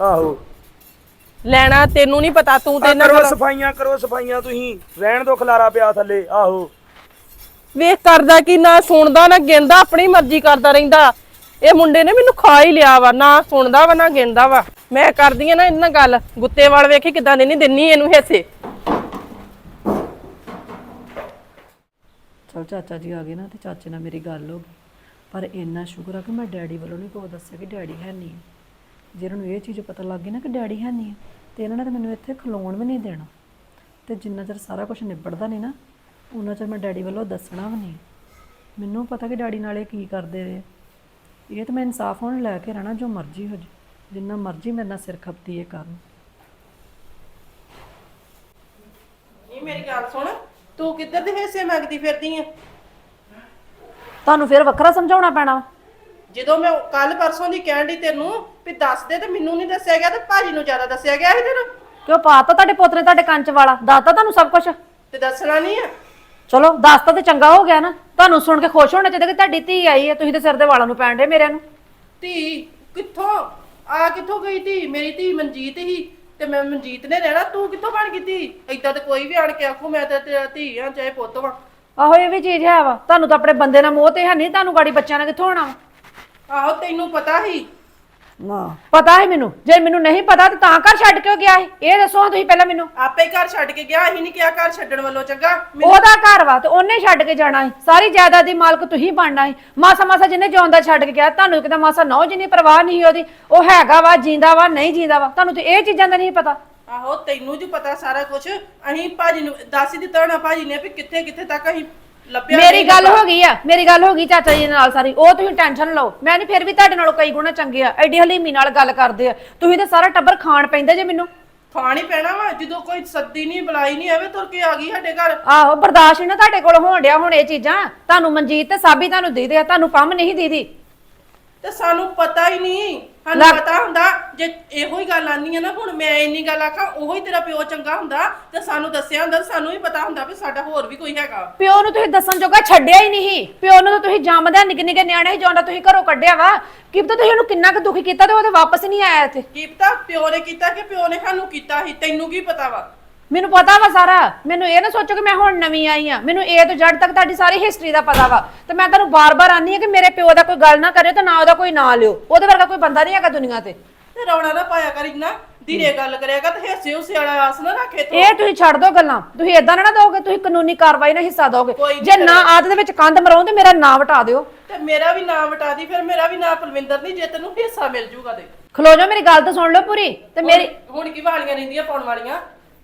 ਆਹੋ। ਲੈਣਾ ਤੈਨੂੰ ਨਹੀਂ ਪਤਾ ਤੂੰ ਤੇ ਇਹਨਾਂ ਕਰੋ ਸਫਾਈਆਂ ਕਰੋ ਸਫਾਈਆਂ ਤੁਸੀਂ। ਰਹਿਣ ਦੋ ਖਲਾਰਾ ਪਿਆ ਥੱਲੇ ਆਹੋ। ਵੇਖ ਕਰਦਾ ਕਿ, ਨਾ ਸੁਣਦਾ, ਨਾ ਗਿਣਦਾ, ਆਪਣੀ ਮਰਜ਼ੀ ਕਰਦਾ ਰਹਿੰਦਾ। ਇਹ ਮੁੰਡੇ ਨੇ ਮੈਨੂੰ ਖਾ ਹੀ ਲਿਆ ਵਾ, ਨਾ ਸੁਣਦਾ ਵਾ, ਨਾ ਗਿਣਦਾ ਵਾ। ਮੈਂ ਕਰਦੀ ਆ ਨਾ ਇਹਨਾਂ ਗੱਲ, ਗੁੱਤੇ ਵਾਲ ਵੇਖੀ ਕਿਦਾਂ ਦੇ ਨਹੀਂ ਦਿੰਨੀ ਇਹਨੂੰ ਹਿੱਸੇ। ਚਲ ਚਾਚਾ ਜੀ ਆ ਗਏ ਨਾ ਤੇ ਚਾਚੇ ਨਾਲ ਮੇਰੀ ਗੱਲ ਹੋ ਗਈ। ਪਰ ਇੰਨਾ ਸ਼ੁਕਰ ਆ ਕਿ ਮੈਂ ਡੈਡੀ ਵੱਲੋਂ ਨਹੀਂ ਕੋਈ ਦੱਸਿਆ ਕਿ ਡੈਡੀ ਹੈ ਨਹੀਂ। ਜੇ ਇਹਨਾਂ ਨੂੰ ਇਹ ਚੀਜ਼ ਪਤਾ ਲੱਗ ਗਈ ਨਾ ਕਿ ਡੈਡੀ ਹੈ ਨਹੀਂ, ਤੇ ਇਹਨਾਂ ਨੇ ਤਾਂ ਮੈਨੂੰ ਇੱਥੇ ਖਲੋਣ ਵੀ ਨਹੀਂ ਦੇਣਾ। ਤੇ ਜਿੰਨਾ ਚਿਰ ਸਾਰਾ ਕੁਝ ਨਿਬੜਦਾ ਨਹੀਂ ਨਾ ਉਹਨਾਂ ਚਿਰ ਮੈਂ ਡੈਡੀ ਵੱਲੋਂ ਦੱਸਣਾ ਵੀ ਨਹੀਂ। ਮੈਨੂੰ ਪਤਾ ਕਿ ਡੈਡੀ ਨਾਲ ਕੀ ਕਰਦੇ ਰਹੇ। ਇਹ ਤਾਂ ਮੈਂ ਇਨਸਾਫ ਹੁਣ ਲੈ ਕੇ ਰਹਿਣਾ ਜੋ ਮਰਜ਼ੀ ਹੋ ਜੇ ਜਿੰਨਾ ਮਰਜ਼ੀ ਮੇਰੇ ਨਾਲ ਸਿਰ ਖਪਤੀ ਇਹ ਕਰਨ। ਇਹ ਮੇਰੀ ਗੱਲ ਸੁਣ। ਤੂੰ ਕਿੱਧਰ ਦੇ ਹਿੱਸੇ ਮੰਗਦੀ ਫਿਰਦੀ ਆ? ਤੁਹਾਨੂੰ ਫਿਰ ਵੱਖਰਾ ਸਮਝਾਉਣਾ ਪੈਣਾ। ਜਦੋਂ ਮੈਂ ਕੱਲ ਪਰਸੋਂ ਦੀ ਕਹਿਣ ਦੀ ਤੈਨੂੰ ਵੀ ਦੱਸ ਦੇ ਤੇ ਮੈਨੂੰ ਨਹੀਂ ਦੱਸਿਆ ਗਿਆ ਤੇ ਭਾਜੀ ਨੂੰ ਜ਼ਿਆਦਾ ਦੱਸਿਆ ਗਿਆ ਸੀ ਤੈਨੂੰ। ਕਿਉਂ ਪਾਤਾ ਤੁਹਾਡੇ ਪੋਤਰੇ ਤੁਹਾਡੇ ਕੰਨ ਚ ਵਾਲਾ? ਦੱਸਤਾ ਤੁਹਾਨੂੰ ਸਭ ਕੁਝ ਤੇ ਦੱਸਣਾ ਨਹੀਂ ਆ। ਚਲੋ ਦੱਸਤਾ ਤੇ ਚੰਗਾ ਹੋ ਗਿਆ ਨਾ। ਤੁਹਾਨੂੰ ਸੁਣ ਕੇ ਖੁਸ਼ ਹੋਣਾ ਚਾਹੀਦਾ ਕਿ ਤੁਹਾਡੀ ਧੀ ਆਈ ਹੈ ਤੁਸੀਂ ਤੇ ਸਿਰ ਦੇ ਵਾਲਾਂ ਨੂੰ ਪੈਣ ਮੇਰੇ ਨੂੰ। ਧੀ ਕਿੱਥੋਂ? ਆ ਕਿੱਥੋਂ ਗਈ ਧੀ? ਮੇਰੀ ਧੀ ਮਨਜੀਤ ਹੀ। ਤੇ ਮੈਂ ਮਨਜੀਤ ਨੇ ਰਹਿਣਾ ਤੂੰ ਕਿੱਥੋਂ ਬਣ ਗਈ ਧੀ? ਏਦਾਂ ਤੇ ਕੋਈ ਵੀ ਆਣ ਕੇ ਆਖੂ ਮੈਂ ਤਾਂ ਤੇਰਾ ਧੀ ਆ ਚਾਹੇ ਪੁੱਤ ਵਾਂ। ਆਹੋ ਇਹ ਵੀ ਚੀਜ਼ ਹੈ ਵਾ। ਤੁਹਾਨੂੰ ਤਾਂ ਆਪਣੇ ਬੰਦੇ ਨਾਲ ਮੋਹ ਤੇ ਹੈ ਨਹੀਂ ਤੁਹਾਨੂੰ ਗਾੜੀ ਬੱਚਿਆਂ ਨਾਲ ਕਿੱਥੋਂ ਹੋਣਾ ਵਾ? ਆਹੋ ਤੈਨੂੰ ਪਤਾ ਹੀ। ਨਾ ਪਤਾ ਹੈ ਮੈਨੂੰ। ਜੇ ਮੈਨੂੰ ਨਹੀਂ ਪਤਾ ਤਾਂ ਤਾਂ ਘਰ ਛੱਡ ਕਿਉਂ ਗਿਆ ਸੀ ਇਹ ਦੱਸੋ ਹਾਂ ਤੁਸੀਂ ਪਹਿਲਾਂ ਮੈਨੂੰ। ਆਪੇ ਹੀ ਘਰ ਛੱਡ ਕੇ ਗਿਆ ਹੀ ਨਹੀਂ ਕਿਹਾ ਘਰ ਛੱਡਣ ਵੱਲੋਂ ਚੰਗਾ। ਮੈਨੂੰ- ਉਹਦਾ ਘਰ ਵਾ ਤੇ ਉਹਨੇ ਛੱਡ ਕੇ ਜਾਣਾ ਸੀ। ਸਾਰੀ ਜਾਇਦਾਦ ਦੀ ਮਾਲਕ ਤੁਸੀਂ ਬਣਨਾ ਸੀ। ਮਾਸਾ ਮਾਸਾ ਜਿਹਨੇ ਜਿਉਂਦਾ ਛੱਡ ਕੇ ਗਿਆ ਤੁਹਾਨੂੰ ਕਿਤੇ ਮਾਸਾ ਨੌ ਜਿੰਨੀ ਪਰਵਾਹ ਨਹੀਂ ਉਹਦੀ। ਉਹ ਹੈਗਾ ਵਾ ਜਿੰਦਾ ਵਾ ਨਹੀਂ ਜਿੰਦਾ ਵਾ। ਤੁਹਾਨੂੰ ਤੇ ਇਹ ਚੀਜ਼ਾਂ ਦਾ ਨਹੀਂ ਪਤਾ। ਆਹੋ ਤੈਨੂੰ ਜੋ ਪਤਾ ਸਾਰਾ ਕੁਝ ਅਸੀਂ ਭਾਜੀ ਨੂੰ ਦੱਸ ਹੀ ਦਿੱਤਾ ਭਾਜੀ ਨੇ ਵੀ ਕਿੱਥੇ ਕਿੱਥੇ ਤੱਕ ਅਸੀਂ ਲੱਭਿਆ ਮੇਰੀ ਗੱਲ। ਹੋ ਗਈ ਆ ਮੇਰੀ ਗੱਲ ਹੋ ਗਈ ਚਾਚਾ ਜੀ ਨਾਲ ਸਾਰੀ ਉਹ ਤੁਸੀਂ ਟੈਨਸ਼ਨ ਲਓ। ਮੈਂ ਨਹੀਂ ਫਿਰ ਵੀ ਤੁਹਾਡੇ ਨਾਲੋਂ ਕਈ ਗੁਣਾ ਚੰਗੇ ਆ ਐਡੀ ਹਲੀਮੀ ਨਾਲ ਗੱਲ ਕਰਦੇ ਆ। ਤੁਸੀਂ ਤੇ ਸਾਰਾ ਟੱਬਰ ਖਾਣ ਪੈਂਦਾ ਜੇ ਮੈਨੂੰ। ਖਾਣ ਹੀ ਪੈਣਾ ਵਾ ਜਦੋਂ ਕੋਈ ਸੱਦੀ ਨਹੀਂ ਬੁਲਾਈ ਨਹੀਂ ਆਵੇ ਤੁਰ ਕੇ ਆ ਗਈ ਸਾਡੇ ਘਰ। ਆਹੋ ਬਰਦਾਸ਼ਤ ਨਹੀਂ ਨਾ ਤੁਹਾਡੇ ਕੋਲ ਹੋਣ ਡਿਆ ਹੁਣ ਇਹ ਚੀਜ਼ਾਂ। ਤੁਹਾਨੂੰ ਮਨਜੀਤ ਤੇ ਸਾਬੀ ਤੁਹਾਨੂੰ ਦੇ ਆ ਤੁਹਾਨੂੰ ਪੰਮ ਨਹੀਂ ਦੀਦੀ। ਤੇ ਸਾਨੂੰ ਪਤਾ ਹੀ ਨਹੀਂ। ਸਾਨੂੰ ਲੱਗ- ਪਤਾ ਹੁੰਦਾ ਜੇ ਇਹੋ ਹੀ ਗੱਲ ਆਨੀ ਹੈ ਨਾ ਹੁਣ ਮੈਂ ਇੰਨੀ ਗੱਲ ਆਖਾਂ ਉਹੋ ਹੀ ਤੇਰਾ ਪਿਓ ਚੰਗਾ ਹੁੰਦਾ ਤੇ ਸਾਨੂੰ ਦੱਸਿਆ ਹੁੰਦਾ ਤੇ ਸਾਨੂੰ ਵੀ ਪਤਾ ਹੁੰਦਾ ਵੀ ਸਾਡਾ ਹੋਰ ਵੀ ਕੋਈ ਹੈਗਾ। ਪਿਓ ਨੂੰ ਤੁਸੀਂ ਦੱਸਣ ਜੋਗਾ ਛੱਡਿਆ ਹੀ ਨਹੀਂ। ਪਿਓ ਨੂੰ ਤਾਂ ਤੁਸੀਂ ਜੰਮਦਿਆਂ ਨਿੱਕੇ ਨਿੱਕੇ ਨਿਆਣੇ ਹੀ ਜਾਂਦਾ ਤੁਸੀਂ ਘਰੋਂ ਕੱਢਿਆ ਵਾ। ਕੀ ਪਤਾ ਤੁਸੀਂ ਉਹਨੂੰ ਕਿੰਨਾ ਕੁ ਦੁਖੀ ਕੀਤਾ ਤੇ ਉਹ ਤੇ ਵਾਪਸ ਨਹੀਂ ਆਇਆ ਇੱਥੇ? ਕੀ ਪਤਾ ਪਿਓ ਨੇ ਕੀਤਾ ਕਿ ਪਿਓ ਨੇ ਸਾਨੂੰ ਕੀਤਾ ਸੀ ਤੈਨੂੰ ਕੀ ਪਤਾ ਵਾ? ਮੈਨੂੰ ਪਤਾ ਵਾ ਸਾਰਾ। ਮੈਨੂੰ ਇਹ ਨਾ ਸੋਚੋ ਕਿ ਮੈਂ ਹੁਣ ਨਵੀਂ ਆਈ ਆ। ਮੈਨੂੰ ਇਹ ਤੋਂ ਜੜ ਤੱਕ ਤੁਹਾਡੀ ਸਾਰੀ ਹਿਸਟਰੀ ਦਾ ਪਤਾ ਵਾ। ਤੇ ਮੈਂ ਤੁਹਾਨੂੰ ਬਾਰ-ਬਾਰ ਆਨੀ ਆ ਕਿ ਮੇਰੇ ਪਿਓ ਦਾ ਕੋਈ ਗੱਲ ਨਾ ਕਰਿਓ ਤੇ ਨਾ ਉਹਦਾ ਕੋਈ ਨਾਂ ਲਿਓ। ਉਹਦੇ ਵਰਗਾ ਕੋਈ ਬੰਦਾ ਨਹੀਂ ਹੈਗਾ ਦੁਨੀਆ ਤੇ। ਤੇ ਰੌਣਾ ਨਾ ਪਾਇਆ ਕਰ ਇੰਨਾ। ਧੀਰੇ ਗੱਲ ਕਰਿਆਗਾ ਤੇ ਹਿੱਸੇ ਉਸੇ ਵਾਲਾ ਆਸ ਨਾ ਰੱਖੇ ਤੂੰ ਇਹ ਤੁਸੀਂ ਛੱਡ ਦੋ ਗੱਲਾਂ। ਤੁਸੀਂ ਇਦਾਂ ਨਾ ਨਾ ਦੋਗੇ ਤੁਸੀਂ ਕਾਨੂੰਨੀ ਕਾਰਵਾਈ ਨਾਲ ਹਿੱਸਾ ਦੋਗੇ ਕੋਈ ਨੀ ਜੇ ਨਾ ਆਦ ਦੇ ਵਿੱਚ ਕੰਧ ਮਰਾਉ ਤੇ ਮੇਰਾ ਨਾਂ ਵਟਾ ਦਿਓ। ਤੇ ਮੇਰਾ ਵੀ ਨਾਮ ਵਟਾ ਦੀ ਫਿਰ ਮੇਰਾ ਵੀ ਨਾਮ ਪਲਵਿੰਦਰ ਨਹੀਂ ਜੇ ਤੈਨੂੰ ਹਿੱਸਾ ਮਿਲ ਜੂਗਾ ਤੇ। ਖਲੋ ਜਾਓ ਮੇਰੀ ਗੱਲ ਤਾਂ ਸੁਣ ਲਓ ਪੂਰੀ। ਤੇ ਮੇਰੀ ਹੁਣ ਕੀ ਵਾਲੀਆਂ ਰਹਿੰਦੀਆਂ ਪਾਉਣ ਵਾਲੀਆਂ?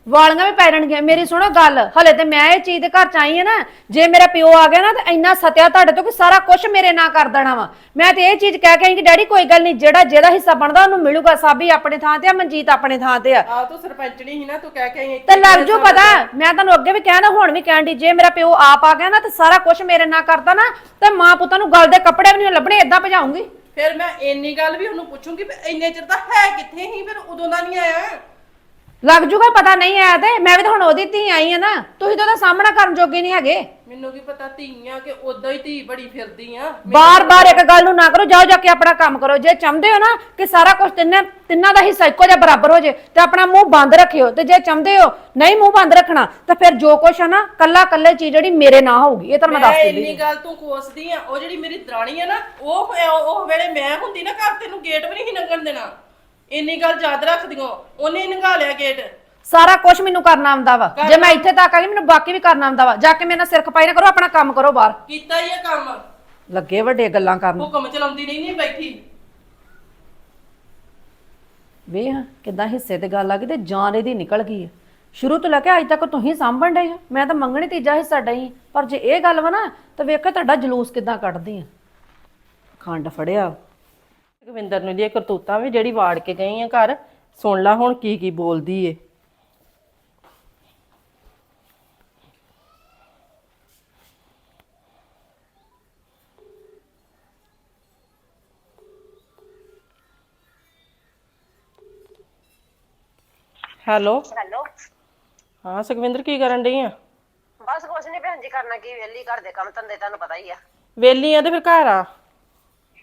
ਵਾਲੀਆਂ ਵੀ ਪੈ ਜਾਣਗੀਆਂ। ਮੇਰੀ ਸੁਣੋ ਗੱਲ ਹਲੇ ਤੇ ਮੈਂ ਇਹ ਚੀਜ਼ ਦੇ ਘਰ ਚ ਆਈ ਆ ਨਾ ਜੇ ਮੇਰਾ ਪਿਓ ਆ ਗਿਆ ਨਾ ਤੇ ਇੰਨਾ ਸਤਿਆ ਤੁਹਾਡੇ ਤੋਂ ਕਿ ਸਾਰਾ ਕੁਝ ਮੇਰੇ ਨਾਂ ਕਰ ਦੇਣਾ ਵਾ। ਮੈਂ ਤੇ ਇਹ ਚੀਜ਼ ਕਹਿ ਕੇ ਆਈ ਕਿ ਡੈਡੀ ਕੋਈ ਗੱਲ ਨਹੀਂ ਜਿਹੜਾ ਜਿਹਦਾ ਹਿੱਸਾ ਬਣਦਾ ਉਹਨੂੰ ਮਿਲੂਗਾ ਸਾਬੀ ਆਪਣੇ ਥਾਂ ਤੇ ਆ ਮਨਜੀਤ ਆਪਣੇ ਥਾਂ ਤੇ ਆ। ਆ ਤੂੰ ਸਰਪੰਚਣੀ ਸੀ ਨਾ ਤੂੰ ਕਹਿ ਕੇ ਆਈ ਤੇ ਲੱਗ ਜੂ ਪਤਾ ਮੈਂ ਤੁਹਾਨੂੰ ਅੱਗੇ ਵੀ ਕਹਿਣਾ ਹੁਣ ਵੀ ਕਹਿਣ ਦੀ ਜੇ ਮੇਰਾ ਪਿਓ ਆਪ ਆ ਗਿਆ ਨਾ ਤੇ ਸਾਰਾ ਕੁਝ ਮੇਰੇ ਨਾਂ ਕਰਦਾ ਨਾ ਤੇ ਮਾਂ ਪੁੱਤਾਂ ਨੂੰ ਗਲ ਦੇ ਕੱਪੜੇ ਵੀ ਨਹੀਂ ਲੱਭਣੇ ਏਦਾਂ ਭਜਾਉਂਗੀ। ਫਿਰ ਮੈਂ ਇੰਨੀ ਗੱਲ ਵੀ ਉਹਨੂੰ ਪੁੱਛੂੰਗੀ ਵੀ ਇੰਨੇ ਚਿਰ ਦਾ ਹੈ ਕਿੱਥੇ ਸੀ ਫਿਰ ਉਦੋਂ ਦਾ ਨਹੀਂ ਆਇਆ। ਲੱਗ ਜੂਗਾ ਪਤਾ ਨਹੀਂ ਆਇਆ ਤੇ। ਮੈਂ ਵੀ ਤਾਂ ਹੁਣ ਉਹਦੀ ਧੀ ਆਈ ਆ ਨਾ। ਤੁਸੀਂ ਤਾਂ ਉਹਦਾ ਸਾਹਮਣਾ ਕਰਨ ਜੋਗੇ ਨਹੀਂ ਹੈਗੇ। ਮੈਨੂੰ ਕੀ ਪਤਾ ਧੀਆਂ ਕਿ ਉਦਾਂ ਹੀ ਧੀ ਬੜੀ ਫਿਰਦੀ ਆ। ਬਾਰ-ਬਾਰ ਇੱਕ ਗੱਲ ਨੂੰ ਨਾ ਕਰੋ ਜਾਓ ਜਾ ਕੇ ਆਪਣਾ ਕੰਮ ਕਰੋ। ਜੇ ਚਾਹੁੰਦੇ ਹੋ ਨਾ ਕਿ ਸਾਰਾ ਕੁਝ ਤਿੰਨੇ ਤਿੰਨਾਂ ਦਾ ਹਿੱਸਾ ਇੱਕੋ ਜਿਹਾ ਬਰਾਬਰ ਹੋ ਜੇ ਤੇ ਆਪਣਾ ਮੂੰਹ ਬੰਦ ਰੱਖਿਓ। ਤੇ ਜੇ ਚਾਹੁੰਦੇ ਹੋ ਨਹੀਂ ਮੂੰਹ ਬੰਦ ਰੱਖਣਾ ਤਾਂ ਫਿਰ ਜੋ ਕੁਛ ਆ ਨਾ ਕੱਲਾ ਕੱਲੇ ਚੀਜ਼ ਜਿਹੜੀ ਮੇਰੇ ਨਾਂ ਹੋਊਗੀ ਇਹ ਤਾਂ ਮੈਂ ਮੈਂ ਦੱਸ ਦਿੰਦੀ ਇੰਨੀ ਗੱਲ ਤੂੰ ਕੋਸਦੀ ਆ। ਉਹ ਜਿਹੜੀ ਮੇਰੀ ਦਰਾਣੀ ਆ ਨਾ ਉਹ ਉਹ ਵੇਲੇ ਮੈਂ ਹੁੰਦੀ ਨਾ ਘਰ ਤੈਨੂੰ ਗੇਟ ਵੀ ਨਹੀਂ ਲੰਘਣ ਦੇਣਾ। ਇੰਨੀ ਗੱਲ ਯਾਦ ਰੱਖ ਦਿਓ ਉਹਨੇ ਲੰਘਾ ਲਿਆ ਗੇਟ ਸਾਰਾ ਕੁਝ ਮੈਨੂੰ ਕਰਨਾ ਆਉਂਦਾ ਵਾ। ਜੇ ਮੈਂ ਇੱਥੇ ਤੱਕ ਆ ਗਈ ਮੈਨੂੰ ਬਾਕੀ ਵੀ ਕਰਨਾ ਆਉਂਦਾ ਵਾ। ਜਾ ਕੇ ਮੇਰੇ ਨਾਲ ਸਿਰ ਖਪਾਈ ਨਾ ਕਰੋ ਆਪਣਾ ਕੰਮ ਕਰੋ ਬਾਹਰ। ਕੀਤਾ ਹੀ ਆ ਕੰਮ। ਲੱਗੇ ਵੱਡੇ ਗੱਲਾਂ ਕਰਨ। ਹੁਕਮ ਚਲਾਉਂਦੀ ਨਹੀਂ ਨਹੀਂ ਬੈਠੀ। ਵੇ ਹਾਂ ਕਿਦਾਂ ਹਿੱਸੇ ਤੇ ਗੱਲ ਆ ਗਈ ਤੇ ਜਾਨ ਇਹਦੀ ਨਿਕਲ ਗਈ ਹੈ ਸ਼ੁਰੂ ਤੋਂ ਲੈ ਕੇ ਅੱਜ ਤੱਕ ਤੁਸੀਂ ਸਾਂਭਣ ਡਏ ਹੋ। ਮੈਂ ਤਾਂ ਮੰਗਣੀ ਤੀਜਾ ਹਿੱਸਾ ਡਈ ਪਰ ਜੇ ਇਹ ਗੱਲ ਵਾ ਨਾ ਤਾਂ ਵੇਖੋ ਤੁਹਾਡਾ ਜਲੂਸ ਕਿੱਦਾਂ ਕੱਢਦੀ ਆ। ਖੰਡ ਫੜਿਆ। ਸੁਖਵਿੰਦਰ ਨੂੰ ਦੀਆਂ ਕਰਤੂਤਾਂ ਵੀ ਜਿਹੜੀ ਵਾੜ ਕੇ ਗਈ ਆ ਘਰ ਸੁਣ ਲੈ ਹੁਣ ਕੀ ਕੀ ਬੋਲਦੀ ਏ। ਹੈਲੋ। ਹੈਲੋ। ਹਾਂ ਸੁਖਵਿੰਦਰ ਕੀ ਕਰਨ ਡਈ ਆ? ਬਸ ਕੁਛ ਨਹੀਂ ਭੈਣ ਜੀ ਕਰਨਾ ਕੀ ਵਿਹਲੀ ਘਰ ਦੇ ਕੰਮ ਧੰਦੇ ਤੁਹਾਨੂੰ ਪਤਾ ਹੀ ਆ। ਵੇਲੀ ਆ ਤੇ ਫਿਰ ਘਰ ਆ?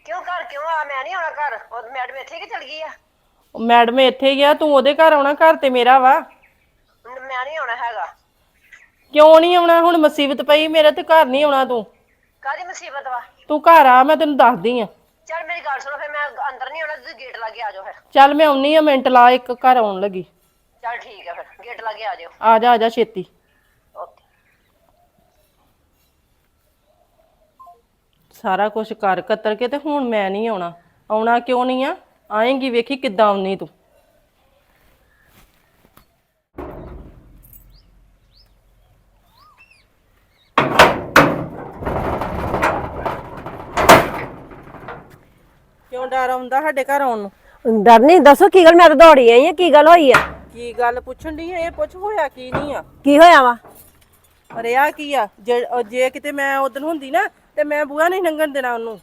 ਕਿਉਂ ਘਰ ਕਿਉਂ ਆ? ਮੈਂ ਨਹੀਂ ਆਉਣਾ ਘਰ। ਉਹ ਮੈਡਮ ਇੱਥੇ ਕਿ ਚਲ ਗਈ ਆ? ਉਹ ਮੈਡਮ ਇੱਥੇ ਗਿਆ ਤੂੰ ਉਹਦੇ ਘਰ ਆਉਣਾ? ਘਰ ਤੇ ਮੇਰਾ ਵਾ। ਮੈਂ ਨਹੀਂ ਆਉਣਾ ਹੈਗਾ। ਕਿਉਂ ਨਹੀਂ ਆਉਣਾ? ਹੁਣ ਮੁਸੀਬਤ ਪਈ ਮੇਰੇ ਤੇ ਘਰ ਨਹੀਂ ਆਉਣਾ ਤੂੰ। ਕਾਦੀ ਮੁਸੀਬਤ ਵਾ? ਤੂੰ ਘਰ ਆ ਮੈਂ ਤੈਨੂੰ ਦੱਸਦੀ ਆ। ਚਲ ਮੇਰੀ ਗੱਲ ਸੁਣੋ ਫਿਰ ਮੈਂ ਅੰਦਰ ਨਹੀਂ ਆਉਣਾ ਤੁਸੀਂ ਗੇਟ ਲਾਗੇ ਆ ਜਾਓ ਫਿਰ। ਚੱਲ ਮੈਂ ਆਉਣੀ ਆ ਮਿੰਟ ਲਾ ਇੱਕ ਘਰ ਆਉਣ ਲੱਗੀ। ਚਲ ਠੀਕ ਹੈ ਫਿਰ ਗੇਟ ਲਾਗੇ ਆ ਜਾਓ। ਆ ਜਾ ਆ ਜਾ ਛੇਤੀ। ਸਾਰਾ ਕੁਝ ਕਰ ਕਤਰ ਕੇ ਤੇ ਹੁਣ ਮੈਂ ਨਹੀਂ ਆਉਣਾ। ਆਉਣਾ ਕਿਉਂ ਨਹੀਂ ਆ? ਆਏਂਗੀ ਵੇਖੀ ਕਿੱਦਾਂ ਆਉਣੀ ਤੂੰ। ਕਿਉਂ ਡਰ ਆਉਂਦਾ ਸਾਡੇ ਘਰ ਆਉਣ ਨੂੰ? ਡਰ ਨਹੀਂ ਦੱਸੋ ਕੀ ਗੱਲ ਮੈਂ ਤਾਂ ਦੌੜੀ ਆਈ ਆ ਕੀ ਗੱਲ ਹੋਈ ਆ? ਕੀ ਗੱਲ ਪੁੱਛਣ ਦੀ ਇਹ ਪੁੱਛ ਹੋਇਆ ਕੀ ਨਹੀਂ ਆ? ਕੀ ਹੋਇਆ ਵਾ? ਅਰੇ ਆ ਕੀ ਆ? ਜੇ ਜੇ ਕਿਤੇ ਮੈਂ ਉਦੋਂ ਹੁੰਦੀ ਨਾ ਤੇ ਮੈਂ ਬੂਆ ਨਹੀਂ ਲੰਘਣ ਦੇਣਾ ਉਹਨੂੰ।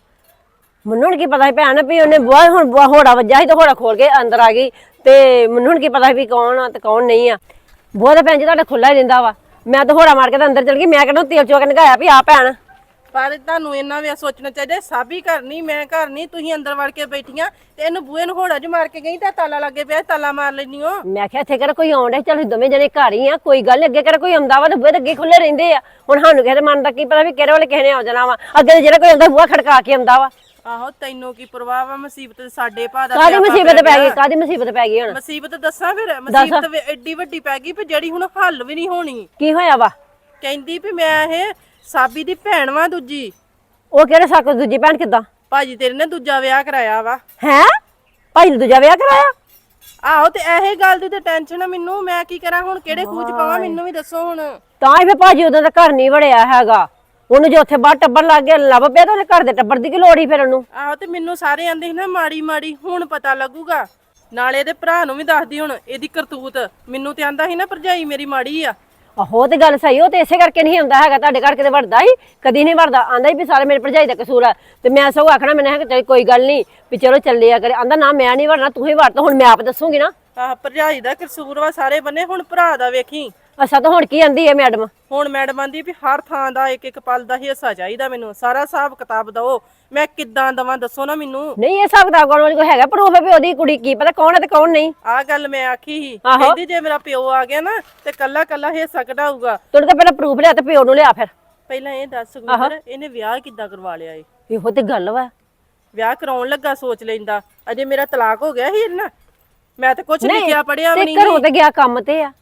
ਮੈਨੂੰ ਹੁਣ ਕੀ ਪਤਾ ਸੀ ਭੈਣ, ਵੀ ਉਹਨੇ ਬੁਆ ਹੁਣ ਬੁਆ ਹੋੜਾ ਵੱਜਾ ਸੀ ਤੇ ਹੋੜਾ ਖੋਲ ਕੇ ਅੰਦਰ ਆ ਗਈ। ਤੇ ਮੈਨੂੰ ਹੁਣ ਕੀ ਪਤਾ ਸੀ ਵੀ ਕੌਣ ਆ ਤੇ ਕੌਣ ਨਹੀਂ ਆ। ਬੁਆ ਤਾਂ ਭੈਣ ਜੀ ਤੁਹਾਡਾ ਖੁੱਲਾ ਹੀ ਰਹਿੰਦਾ ਵਾ। ਮੈਂ ਤਾਂ ਹੋੜਾ ਮਾਰ ਕੇ ਤਾਂ ਅੰਦਰ ਚਲ ਗਈ। ਮੈਂ ਕਹਿੰਦਾ ਤੇਲ ਚੋ ਕੇ ਨਗਾਇਆ ਵੀ ਆ ਭੈਣ। ਪਰ ਤੁਹਾਨੂੰ ਇਹਨਾਂ ਵੀ ਸੋਚਣਾ ਚਾਹੀਦਾ ਸਾਬੀ ਘਰ ਨਹੀਂ ਮੈਂ ਘਰ ਨਹੀਂ ਤੁਸੀਂ ਅੰਦਰ ਵੜ ਕੇ ਬੈਠੀਆਂ ਤੇ ਇਹਨੂੰ ਬੂਹੇ ਨੂੰ ਹੋੜਾ ਜਿਹਾ ਮਾਰ ਕੇ ਗਈ ਤਾਂ ਤਾਲਾ ਲੱਗੇ ਪਿਆ ਤਾਲਾ ਮਾਰ ਲੈਣੀ ਹੋ। ਮੈਂ ਕਿਹਾ ਇੱਥੇ ਕਿਹੜਾ ਕੋਈ ਆਉਂਦਾ ਚਲ ਦੋਵੇਂ ਜਣੇ ਘਰ ਹੀ ਆ ਕੋਈ ਗੱਲ ਅੱਗੇ ਕਿਹੜਾ ਕੋਈ ਆਉਂਦਾ ਵਾ ਤੇ ਬੂਹੇ ਅੱਗੇ ਖੁੱਲੇ ਰਹਿੰਦੇ ਆ। ਹੁਣ ਸਾਨੂੰ ਕਿਸੇ ਮਨ ਦਾ ਕੀ ਪਤਾ ਵੀ ਕਿਹੜੇ ਵੇਲੇ ਕਿਸੇ ਨੇ ਆ ਜਾਣਾ ਵਾ। ਅੱਗੇ ਜਿਹੜਾ ਕੋਈ ਆਉਂਦਾ ਬੂਹਾ ਖੜਕਾ ਕੇ ਆਉਂਦਾ ਵਾ। ਆਹੋ ਤੈਨੂੰ ਕੀ ਪਰਵਾਹ ਵਾ ਮੁਸੀਬਤ ਸਾਡੇ ਭਾ ਦਾ ਕਾਦੀ ਮੁਸੀਬਤ ਪੈ ਗਈ। ਕਾਦੀ ਮੁਸੀਬਤ ਪੈ ਗਈ ਹੁਣ? ਮੁਸੀਬਤ ਦੱਸਾਂ ਫਿਰ ਮੁਸੀਬਤ ਐਡੀ ਵੱਡੀ ਪੈ ਗਈ ਵੀ ਜਿਹੜੀ ਹੁਣ ਹੱਲ ਵੀ ਨਹੀਂ ਹੋਣੀ। ਕੀ ਹੋਇਆ ਵਾ? ਕਹਿੰਦੀ ਵੀ ਮੈਂ ਇਹ ਸਾਬੀ ਦੀ ਭੈਣ ਵਾਂ ਦੂਜੀ। ਉਹ ਕਿਹੜੇ ਸੱਕ ਦੂਜੀ ਭੈਣ ਕਿੱਦਾਂ? ਭਾਜੀ ਤੇਰੇ ਨੇ ਦੂਜਾ ਵਿਆਹ ਕਰਾਇਆ ਵਾ। ਹੈ? ਭਾਈ ਨੇ ਦੂਜਾ ਵਿਆਹ ਕਰਾਇਆ? ਆਹੋ ਤੇ ਇਹ ਗੱਲ ਦੀ ਤੇ ਟੈਨਸ਼ਨ ਆ ਮੈਨੂੰ। ਮੈਂ ਕੀ ਕਰਾਂ ਹੁਣ? ਕਿਹੜੇ ਖੂਚ ਪਾਵਾਂ? ਮੈਨੂੰ ਵੀ ਦੱਸੋ ਹੁਣ। ਤਾਂ ਹੀ ਫੇ ਭਾਜੀ ਉਦੋਂ ਦਾ ਘਰ ਨਹੀਂ ਵੜਿਆ ਹੈਗਾ। ਉਹਨੂੰ ਜੇ ਉੱਥੇ ਬਾਹਰ ਟੱਬਰ ਲੱਗ ਗਿਆ ਲੱਭ ਪਿਆ ਤਾਂ ਉਹਨੇ ਘਰ ਦੇ ਟੱਬਰ ਦੀ ਕੀ ਲੋੜ ਹੀ ਫਿਰ ਉਹਨੂੰ? ਆਹੋ ਤੇ ਮੈਨੂੰ ਸਾਰੇ ਆਂਦੇ ਸੀ ਨਾ ਮਾੜੀ ਮਾੜੀ ਹੁਣ ਪਤਾ ਲੱਗੂਗਾ। ਨਾਲੇ ਇਹਦੇ ਭਰਾ ਨੂੰ ਵੀ ਦੱਸਦੀ ਹੁਣ ਇਹਦੀ ਕਰਤੂਤ। ਮੈਨੂੰ ਤੇ ਆਂਦਾ ਸੀ ਨਾ ਭਰਜਾਈ ਮੇਰੀ ਮਾੜੀ ਆ। ਆਹੋ ਤੇ ਗੱਲ ਸਹੀ, ਉਹ ਤੇ ਇਸੇ ਕਰਕੇ ਨਹੀਂ ਹੁੰਦਾ ਹੈਗਾ, ਤੁਹਾਡੇ ਘਰ ਕਿਤੇ ਵੜਦਾ ਹੀ ਕਦੀ ਨਹੀਂ ਵੜਦਾ। ਆਂਦਾ ਹੀ ਵੀ ਸਾਰੇ ਮੇਰੇ ਭਰਜਾਈ ਦਾ ਕਸੂਰ ਆ, ਤੇ ਮੈਂ ਸਗੋਂ ਆਖਣਾ ਮੈਨੇ ਕਿਹਾ ਚੱਲ ਕੋਈ ਗੱਲ ਨਹੀਂ, ਵੀ ਚਲੋ ਚੱਲੇ ਆ ਕਰੇ। ਆਂਦਾ, ਨਾ, ਮੈਂ ਨਹੀਂ ਵੜਨਾ, ਤੂੰ ਹੀ ਵੜ, ਤਾਂ ਹੁਣ ਮੈਂ ਆਪ ਦੱਸੂਗੀ ਨਾ। ਆਹ, ਭਰਜਾਈ ਦਾ ਕਸੂਰ ਵਾ, ਸਾਰੇ ਬੰਨੇ, ਹੁਣ ਭਰਾ ਦਾ ਵੇਖੀ। ਅੱਛਾ ਤਾਂ ਹੁਣ ਕੀ ਆਂਦੀ ਹੈ ਮੈਡਮ? ਹੁਣ ਮੈਡਮ ਆਂਦੀ ਵੀ ਹਰ ਥਾਂ ਦਾ ਇੱਕ ਇੱਕ ਪਲ ਦਾ ਹਿੱਸਾ ਚਾਹੀਦਾ ਮੈਨੂੰ। ਸਾਰਾ ਹਿਸਾਬ ਕਿਤਾਬ ਦਓ। ਮੈਂ ਕਿੱਦਾਂ ਦਵਾਂ ਦੱਸੋ ਨਾ ਮੈਨੂੰ। ਨਹੀਂ ਇਹ ਹਿਸਾਬ ਕਿਤਾਬ ਕਰਨ ਵਾਲੀ ਕੋਈ ਹੈਗਾ? ਪ੍ਰੂਫ ਹੈ ਵੀ ਉਹਦੀ ਕੁੜੀ ਕੀ ਪਤਾ ਕੌਣ ਹੈ ਤੇ ਕੌਣ ਨਹੀਂ। ਆਹ ਗੱਲ ਮੈਂ ਆਖੀ ਸੀ। ਆਹੋ। ਕਹਿੰਦੀ ਜੇ ਮੇਰਾ ਪਿਓ ਆ ਗਿਆ ਨਾ ਤੇ ਕੱਲਾ ਕੱਲਾ ਹਿੱਸਾ ਕਢਾਊਗਾ। ਤੂੰ ਤਾਂ ਪਹਿਲਾਂ ਪ੍ਰੂਫ ਲਿਆ ਤੇ ਪਿਓ ਨੂੰ ਲਿਆ ਫਿਰ। ਪਹਿਲਾਂ ਇਹ ਦੱਸ ਗੁਰਿੰਦਰ ਇਹਨੇ ਵਿਆਹ ਕਿੱਦਾਂ ਕਰਵਾ ਲਿਆ ਏ? ਇਹੋ ਤੇ ਗੱਲ ਵਾ। ਵਿਆਹ ਕਰਾਉਣ ਲੱਗਾ ਸੋਚ ਲੈਂਦਾ। ਅਜੇ ਮੇਰਾ ਤਲਾਕ ਹੋ ਗਿਆ ਸੀ ਨਾ ਮੈਂ ਤਾਂ ਕੁਝ ਨਹੀਂ, ਲਿਖਿਆ ਪੜਿਆ ਵੀ ਤੇ ਨਹੀਂ ਘਰੋਂ ਤੇ ਗਿਆ ਕੰਮ ਤੇ ਆ।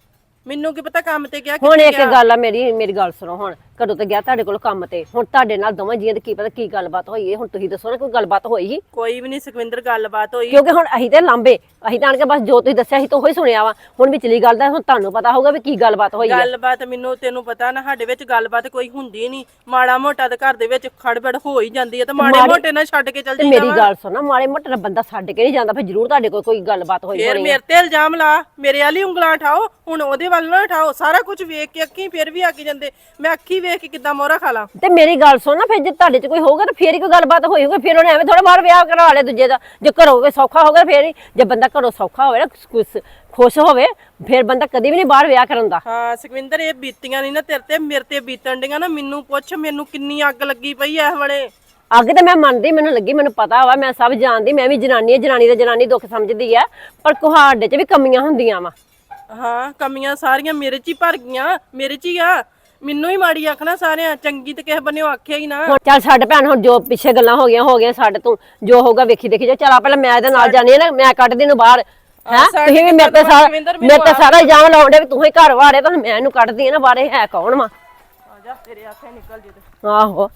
ਮੈਨੂੰ ਕੀ ਪਤਾ ਕੰਮ ਤੇ ਗਿਆ ਹੁਣ ਕਿੱਥੇ ਇੱਕ ਗਿਆ। ਗੱਲ ਆ ਮੇਰੀ ਮੇਰੀ ਗੱਲ ਸੁਣੋ ਹੁਣ। ਕਦੋਂ ਤੇ ਗਿਆ ਤੁਹਾਡੇ ਕੋਲ ਕੰਮ ਤੇ? ਹੁਣ ਤੁਹਾਡੇ ਨਾਲ ਦੋਵਾਂ ਜੀਆਂ ਦੀ ਕੀ ਪਤਾ ਕੀ ਗੱਲਬਾਤ ਹੋਈ ਹੈ ਹੁਣ ਤੁਸੀਂ ਦੱਸੋ ਨਾ ਕੋਈ ਗੱਲਬਾਤ ਹੋਈ ਸੀ ਕੋਈ ਵੀ ਨਹੀਂ ਸੁਖਵਿੰਦਰ ਗੱਲਬਾਤ ਹੋਈ। ਕਿਉਂਕਿ ਹੁਣ ਅਸੀਂ ਤੇ ਲਾਂਬੇ। ਅਸੀਂ ਤਾਂ ਆਣ ਕੇ ਬਸ ਜੋ ਤੁਸੀਂ ਦੱਸਿਆ ਸੀ ਤਾਂ ਉਹੀ ਸੁਣਿਆ ਵਾ। ਹੁਣ ਵਿਚਲੀ ਗੱਲ ਦਾ ਹੁਣ ਤੁਹਾਨੂੰ ਪਤਾ ਹੋਊਗਾ ਵੀ ਕੀ ਗੱਲਬਾਤ ਹੋਈ ਹੈ ਗੱਲਬਾਤ ਮੈਨੂੰ ਤੈਨੂੰ ਪਤਾ ਨਾ ਸਾਡੇ ਵਿੱਚ ਗੱਲਬਾਤ ਕੋਈ ਹੁੰਦੀ ਨਹੀਂ। ਮਾੜਾ ਮੋਟਾ ਤੇ ਘਰ ਦੇ ਵਿੱਚ ਖੜਬੜ ਹੋ ਹੀ ਜਾਂਦੀ ਹੈ ਤੇ ਮਾੜੇ ਮਾੜੀ- ਮੋਟੇ ਨਾਲ ਛੱਡ ਕੇ ਚੱਲ ਤੇ ਮੇਰੀ ਗੱਲ ਸੁਣੋ ਮਾੜੇ ਮੋਟੇ ਨਾਲ ਬੰਦਾ ਛੱਡ ਕੇ ਨਹੀਂ ਜਾਂਦਾ ਫਿਰ ਜ਼ਰੂਰ ਤੁਹਾਡੇ ਕੋਲ ਕੋਈ ਗੱਲਬਾਤ ਹੋਈ ਫੇਰ ਹੋਣੀ ਹੈ ਮੇਰੇ ਤੇ ਇਲਜ਼ਾਮ ਲਾ ਮੇਰੇ ਵਾਲੀ ਉਂਗਲਾਂ ਉਠਾਓ ਹੁਣ ਉਹਦੇ ਵੱਲ ਨਾ ਉਠਾਓ ਸਾਰਾ ਕੁਝ ਵੇਖ ਕੇ ਅੱਖੀ ਫੇਰ ਵੀ ਅੱਗੇ ਜਾਂਦੇ। ਮੈਂ ਅੱਖੀ ਵੇਖ ਕੇ ਕਿੱਦਾਂ ਮੋਹਰਾ ਖਾ ਲਾਂ। ਤੇ ਮੇਰੀ ਗੱਲ ਸੁਣ ਨਾ ਫਿਰ ਜੇ ਤੁਹਾਡੇ 'ਚ ਕੋਈ ਹੋਊਗਾ ਤਾਂ ਫੇਰ ਹੀ ਕੋਈ ਗੱਲਬਾਤ ਹੋਈ ਹੋਊਗੀ ਫਿਰ ਉਹਨੇ ਐਵੇਂ ਥੋੜਾ ਬਾਹਰ ਵਿਆਹ ਕਰਾ ਲਿਆ ਦੂਜੇ ਦਾ। ਜੇ ਘਰੋਂ ਕੋਈ ਸੌਖਾ ਹੋਗਾ ਫੇਰ ਹੀ। ਜੇ ਬੰਦਾ ਘਰੋਂ ਸੌਖਾ ਹੋਵੇ ਨਾ ਖੁਸ਼ ਖੁਸ਼ ਹੋਵੇ ਫਿਰ ਬੰਦਾ ਕਦੀ ਵੀ ਨਹੀਂ ਬਾਹਰ ਵਿਆਹ ਕਰਾਉਂਦਾ ਹਾਂ ਸੁਖਵਿੰਦਰ ਇਹ ਬੀਤੀਆਂ ਨਹੀਂ ਨਾ ਤੇਰੇ ਤੇ ਮੇਰੇ ਤੇ ਬੀਤਣ ਡੀਆਂ ਨਾ। ਮੈਨੂੰ ਪੁੱਛ ਮੈਨੂੰ ਕਿੰਨੀ ਅੱਗ ਲੱਗੀ ਪਈ ਐ ਇਸ ਵੇਲੇ। ਅੱਗ ਤੇ ਮੈਂ ਮੰਨਦੀ ਮੈਨੂੰ ਲੱਗੀ ਮੈਨੂੰ ਪਤਾ ਵਾ ਮੈਂ ਸਭ ਜਾਣਦੀ ਮੈਂ ਵੀ ਜਨਾਨੀ ਆ ਜਨਾਨੀ ਦਾ ਜਨਾਨੀ ਦੁੱਖ ਸਮਝਦੀ ਆ ਪਰ ਕੁਹਾੜੇ 'ਚ ਵੀ ਕਮੀਆਂ ਹੁੰਦੀਆਂ ਵਾ। ਹਾਂ ਕਮੀਆਂ ਸਾਰੀਆਂ ਮੇਰੇ 'ਚ ਹੀ ਭਰ ਗਈਆਂ ਮੇਰੇ 'ਚ ਹੀ ਆ। ਮੈਨੂੰ ਹੀ ਮਾੜੀ ਆਖਣਾ ਸਾਰਿਆਂ ਚੰਗੀ ਤੇ ਕਿਸੇ ਬੰਨਿਓ ਆਖਿਆ ਹੀ ਨਾ। ਹੁਣ ਚੱਲ ਛੱਡ ਭੈਣ ਹੁਣ ਜੋ ਪਿੱਛੇ ਗੱਲਾਂ ਹੋ ਗਈਆਂ ਹੋ ਗਈਆਂ ਸਾਡੇ ਤੋਂ ਜੋ ਹੋਊਗਾ ਵੇਖੀ ਦੇਖੀ ਜਾ ਚੱਲ ਆ ਪਹਿਲਾਂ ਮੈਂ ਇਹਦੇ ਨਾਲ ਜਾਣੀ ਨਾ ਮੈਂ ਕੱਢਦੀ ਨੂੰ ਬਾਹਰ ਹੈ? ਸਾਡੇ ਤੁਸੀਂ ਵੀ ਮੇਰੇ ਤੇ ਸਾਰਾ ਦਵਿੰਦਰ ਮੇਰੇ ਤੇ ਸਾਰਾ ਇਲਜ਼ਾਮ ਲਾਉਂਦੇ ਵੀ ਤੂੰ ਹੀ ਘਰ ਵਾੜੇ ਤਾਂ ਮੈਂ ਇਹਨੂੰ ਕੱਢਦੀ ਆ ਨਾ ਇਹ ਹੈ ਕੌਣ ਵਾ? ਆ ਜਾ ਤੇਰੇ ਆਖੇ ਨਿਕਲ ਜੇ ਤੇ। ਆਹੋ।